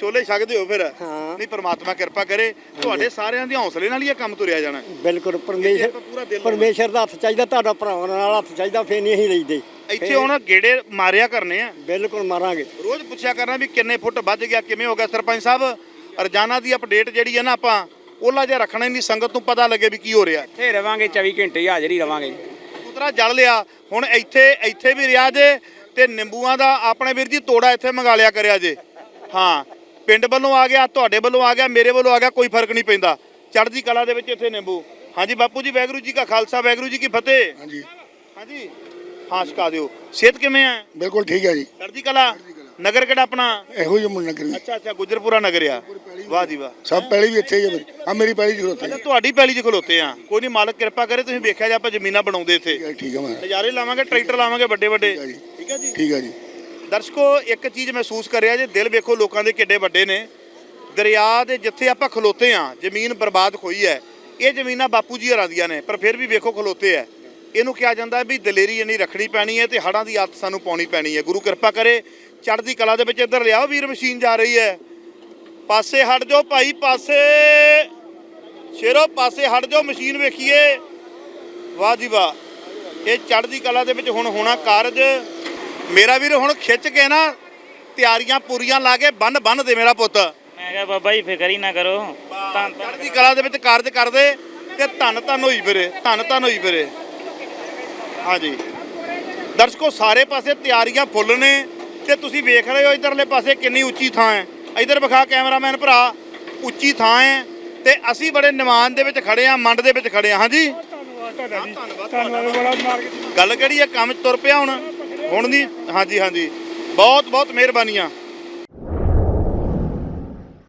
ਛੋਲੇ ਛਕਦੇ ਹੋ ਫਿਰ? ਹਾਂ। ਨਹੀਂ ਪ੍ਰਮਾਤਮਾ ਕਿਰਪਾ ਕਰੇ। ਤੁਹਾਡੇ ਸਾਰਿਆਂ ਦੇ ਹੌਸਲੇ ਨਾਲ ਹੀ ਇਹ ਕੰਮ ਤੁਰਿਆ ਜਾਣਾ। ਬਿਲਕੁਲ ਪਰਮੇਸ਼ਰ ਆਪਾਂ ਪੂਰਾ ਦਿਲ ਪਰਮੇਸ਼ਰ ਦਾ ਹੱਥ ਚਾਹੀਦਾ ਤੁਹਾਡਾ ਭਰਾਵਾਂ ਨਾਲ ਹੱਥ ਚਾਹੀਦਾ ਫੇਰ ਨਹੀਂ ਅਸੀਂ ਲਈਦੇ ਇੱਥੇ ਹੁਣ ਗੇੜੇ ਮਾਰਿਆ ਕਰਨੇ ਆ। ਬਿਲਕੁਲ ਮਾਰਾਂਗੇ। ਰੋਜ਼ ਪੁੱਛਿਆ ਕਰਨਾ ਵੀ ਕਿੰਨੇ ਫੁੱਟ ਵੱਧ ਗਿਆ ਕਿਵੇਂ ਹੋ ਗਿਆ? ਸਰਪੰਚ ਸਾਹਿਬ ਰੋਜ਼ਾਨਾ ਦੀ ਅਪਡੇਟ ਜਿਹੜੀ ਹੈ ਨਾ ਆਪਾਂ ਉਹਲਾ ਜਿਹਾ ਰੱਖਣਾ ਨਹੀਂ ਸੰਗਤ ਨੂੰ ਪਤਾ ਲੱਗੇ ਵੀ ਕੀ ਹੋ ਰਿਹਾ। ਇੱਥੇ ਰਵਾਂਗੇ 24 ਘੰਟੇ ਹੀ ਹਾਜ਼ਰ ਹੀ ਰਵਾਂਗੇ। ਉਤਰਾ ਜਲ ਲਿਆ ਹੁਣ ਇੱਥੇ ਇੱਥੇ ਵੀ ਰਿਆ ਜੇ ਤੇ ਨਿੰਬੂਆਂ ਦਾ ਆਪਣੇ ਵੀਰ ਜੀ ਤੋੜਾ ਇੱਥੇ ਮੰਗਾ ਲਿਆ ਕਰਿਆ ਜੇ। ਹਾਂ ਪਿੰਡ ਵੱਲੋਂ ਆ ਗਿਆ ਤੁਹਾਡੇ ਵੱਲੋਂ ਆ ਗਿਆ ਮੇਰੇ ਵੱਲੋਂ ਆ ਗਿਆ ਕੋਈ ਫ਼ਰਕ ਨਹੀਂ ਪੈਂਦਾ। ਚੜ੍ਹਦੀ ਕਲਾ ਦੇ ਵਿੱਚ ਇੱਥੇ ਨਿੰਬੂ। ਹਾਂਜੀ ਬਾਪੂ ਜੀ ਵੈਗਰੂ ਜੀ ਕਾ ਖਾਲਸਾ ਵੈਗਰੂ ਜੀ ਕੀ ਫਤਿਹ। ਹਾਂਜੀ। ਹਾਂਜੀ। ਹਾਂ ਛਕਾ ਦਿਓ। ਸਿਹਤ ਕਿਵੇਂ ਆ ਬਿਲਕੁਲ ਠੀਕ ਹੈ ਜੀ। ਚੜ੍ਹਦੀ ਕਲਾ? ਨਗਰ ਕਿਹੜਾ ਆਪਣਾ? ਇਹੋ ਜਿਹੇ ਮੁੰਡਾ ਕਰੀ ਅੱਛਾ ਅੱਛਾ ਗੁਜਰਪੁਰਾ ਨਗਰ ਆ। ਵਾਹ ਜੀ ਵਾਹ। ਸਭ ਪਹਿਲੀ ਵੀ ਇੱਥੇ ਹੀ ਹੈ ਆ ਮੇਰੀ ਪਹਿਲੀ ਜ਼ਰੂਰਤ ਅੱਛਾ ਹੈ ਤੁਹਾਡੀ ਪੈਲੀ 'ਚ ਖਲੋਤੇ ਆ। ਕੋਈ ਨਹੀਂ ਮਾਲਕ ਕਿਰਪਾ ਕਰੇ ਤੁਸੀਂ ਵੇਖਿਆ ਜੇ ਆਪਾਂ ਜ਼ਮੀਨਾਂ ਬਣਾਉਂਦੇ ਇੱਥੇ। ਠੀਕ ਹੈ ਮੈਂ ਨਜ਼ਾਰੇ ਲਾਵਾਂਗੇ ਟਰੈਕਟਰ ਲਾਵਾਂਗੇ ਵੱਡੇ ਵੱਡੇ। ਠੀਕ ਹੈ ਜੀ। ਠੀਕ ਹੈ ਜੀ? ਠੀਕ ਹੈ ਜੀ। ਦਰਸ਼ਕੋ ਇੱਕ ਚੀਜ਼ ਮਹਿਸੂਸ ਕਰਿਆ ਜੇ ਦਿਲ ਵੇਖੋ ਲੋਕਾਂ ਦੇ ਕਿੱਡੇ ਵੱਡੇ ਨੇ। ਦਰਿਆ ਦੇ ਜਿੱਥੇ ਆਪਾਂ ਖਲੋਤੇ ਆ ਜ਼ਮੀਨ ਬਰਬਾਦ ਹੋਈ ਹੈ। ਇਹ ਜ਼ਮੀਨਾਂ ਬਾਪੂ ਜੀ ਹਰਾਂ ਦੀਆਂ ਨੇ ਪਰ ਫਿਰ ਵੀ ਵੇਖੋ ਖਲੋਤੇ ਆ। ਇਹਨੂੰ ਕਿਹਾ ਜਾਂਦਾ ਵੀ ਦਲੇਰੀ ਇੰਨੀ ਰੱਖਣੀ ਪੈਣੀ ਹੈ ਤੇ ਹੜਾਂ ਦੀ ਆਦਤ ਸਾਨੂੰ ਪਾਉਣੀ ਪੈਣੀ ਹੈ। ਗੁਰੂ ਕਿਰਪਾ ਕਰੇ ਚੜ੍ਹਦੀ ਕਲਾ ਦੇ ਵਿੱਚ ਇੱਧਰ ਲਿਆਓ ਵੀਰ ਮਸ਼ੀਨ ਜਾ ਰਹੀ ਹੈ। ਪਾਸੇ ਹਟ ਜਾਓ ਭਾਈ ਪਾਸੇ। ਸ਼ੇਰੋ ਪਾਸੇ ਹਟ ਜਾਓ ਮਸ਼ੀਨ ਵੇਖੀਏ। ਵਾਹ ਜੀ ਵਾਹ। ਇਹ ਚੜ੍ਹਦੀ ਕਲਾ ਦੇ ਵਿੱਚ ਹੁਣ ਹੋਣਾ ਕਾਰਜ। ਮੇਰਾ ਵੀਰ ਹੁਣ ਖਿੱਚ ਕੇ ਨਾ ਤਿਆਰੀਆਂ ਪੂਰੀਆਂ ਲਾ ਕੇ ਬੰਨ ਬੰਨ ਦੇ ਮੇਰਾ ਪੁੱਤ। ਮੈਂ ਕਿਹਾ ਬਾਬਾ ਜੀ ਫਿਕਰ ਹੀ ਨਾ ਕਰੋ। ਤਾਂ ਚੜ੍ਹਦੀ ਕਲਾ ਦੇ ਵਿੱਚ ਕਾਰਜ ਕਰਦੇ ਤੇ ਧੰਨ ਧੰਨ ਹੋਈ ਫਿਰੇ ਧੰਨ ਧੰਨ ਹੋਈ ਫਿਰੇ। ਹਾਂਜੀ। ਦਰਸ਼ਕੋ ਸਾਰੇ ਪਾਸੇ ਤਿਆਰੀਆਂ ਫੁੱਲ ਨੇ ਤੇ ਤੁਸੀਂ ਵੇਖ ਰਹੇ ਹੋ ਇਧਰਲੇ ਪਾਸੇ ਕਿੰਨੀ ਉੱਚੀ ਥਾਂ ਹੈ। ਇਧਰ ਵਿਖਾ ਕੈਮਰਾਮੈਨ ਭਰਾ ਉੱਚੀ ਥਾਂ ਹੈ ਤੇ ਅਸੀਂ ਬੜੇ ਨਿਮਾਨ ਦੇ ਵਿੱਚ ਖੜੇ ਆ ਮੰਡ ਦੇ ਵਿੱਚ ਖੜੇ ਆ ਹਾਂਜੀ। ਗੱਲ ਕਿਹੜੀ ਹੈ? ਕੰਮ 'ਚ ਤੁਰ ਪਿਆ ਹੁਣ। ਹੁਣ ਦੀ ਹਾਂਜੀ ਹਾਂਜੀ। ਬਹੁਤ ਬਹੁਤ ਮਿਹਰਬਾਨੀਆਂ।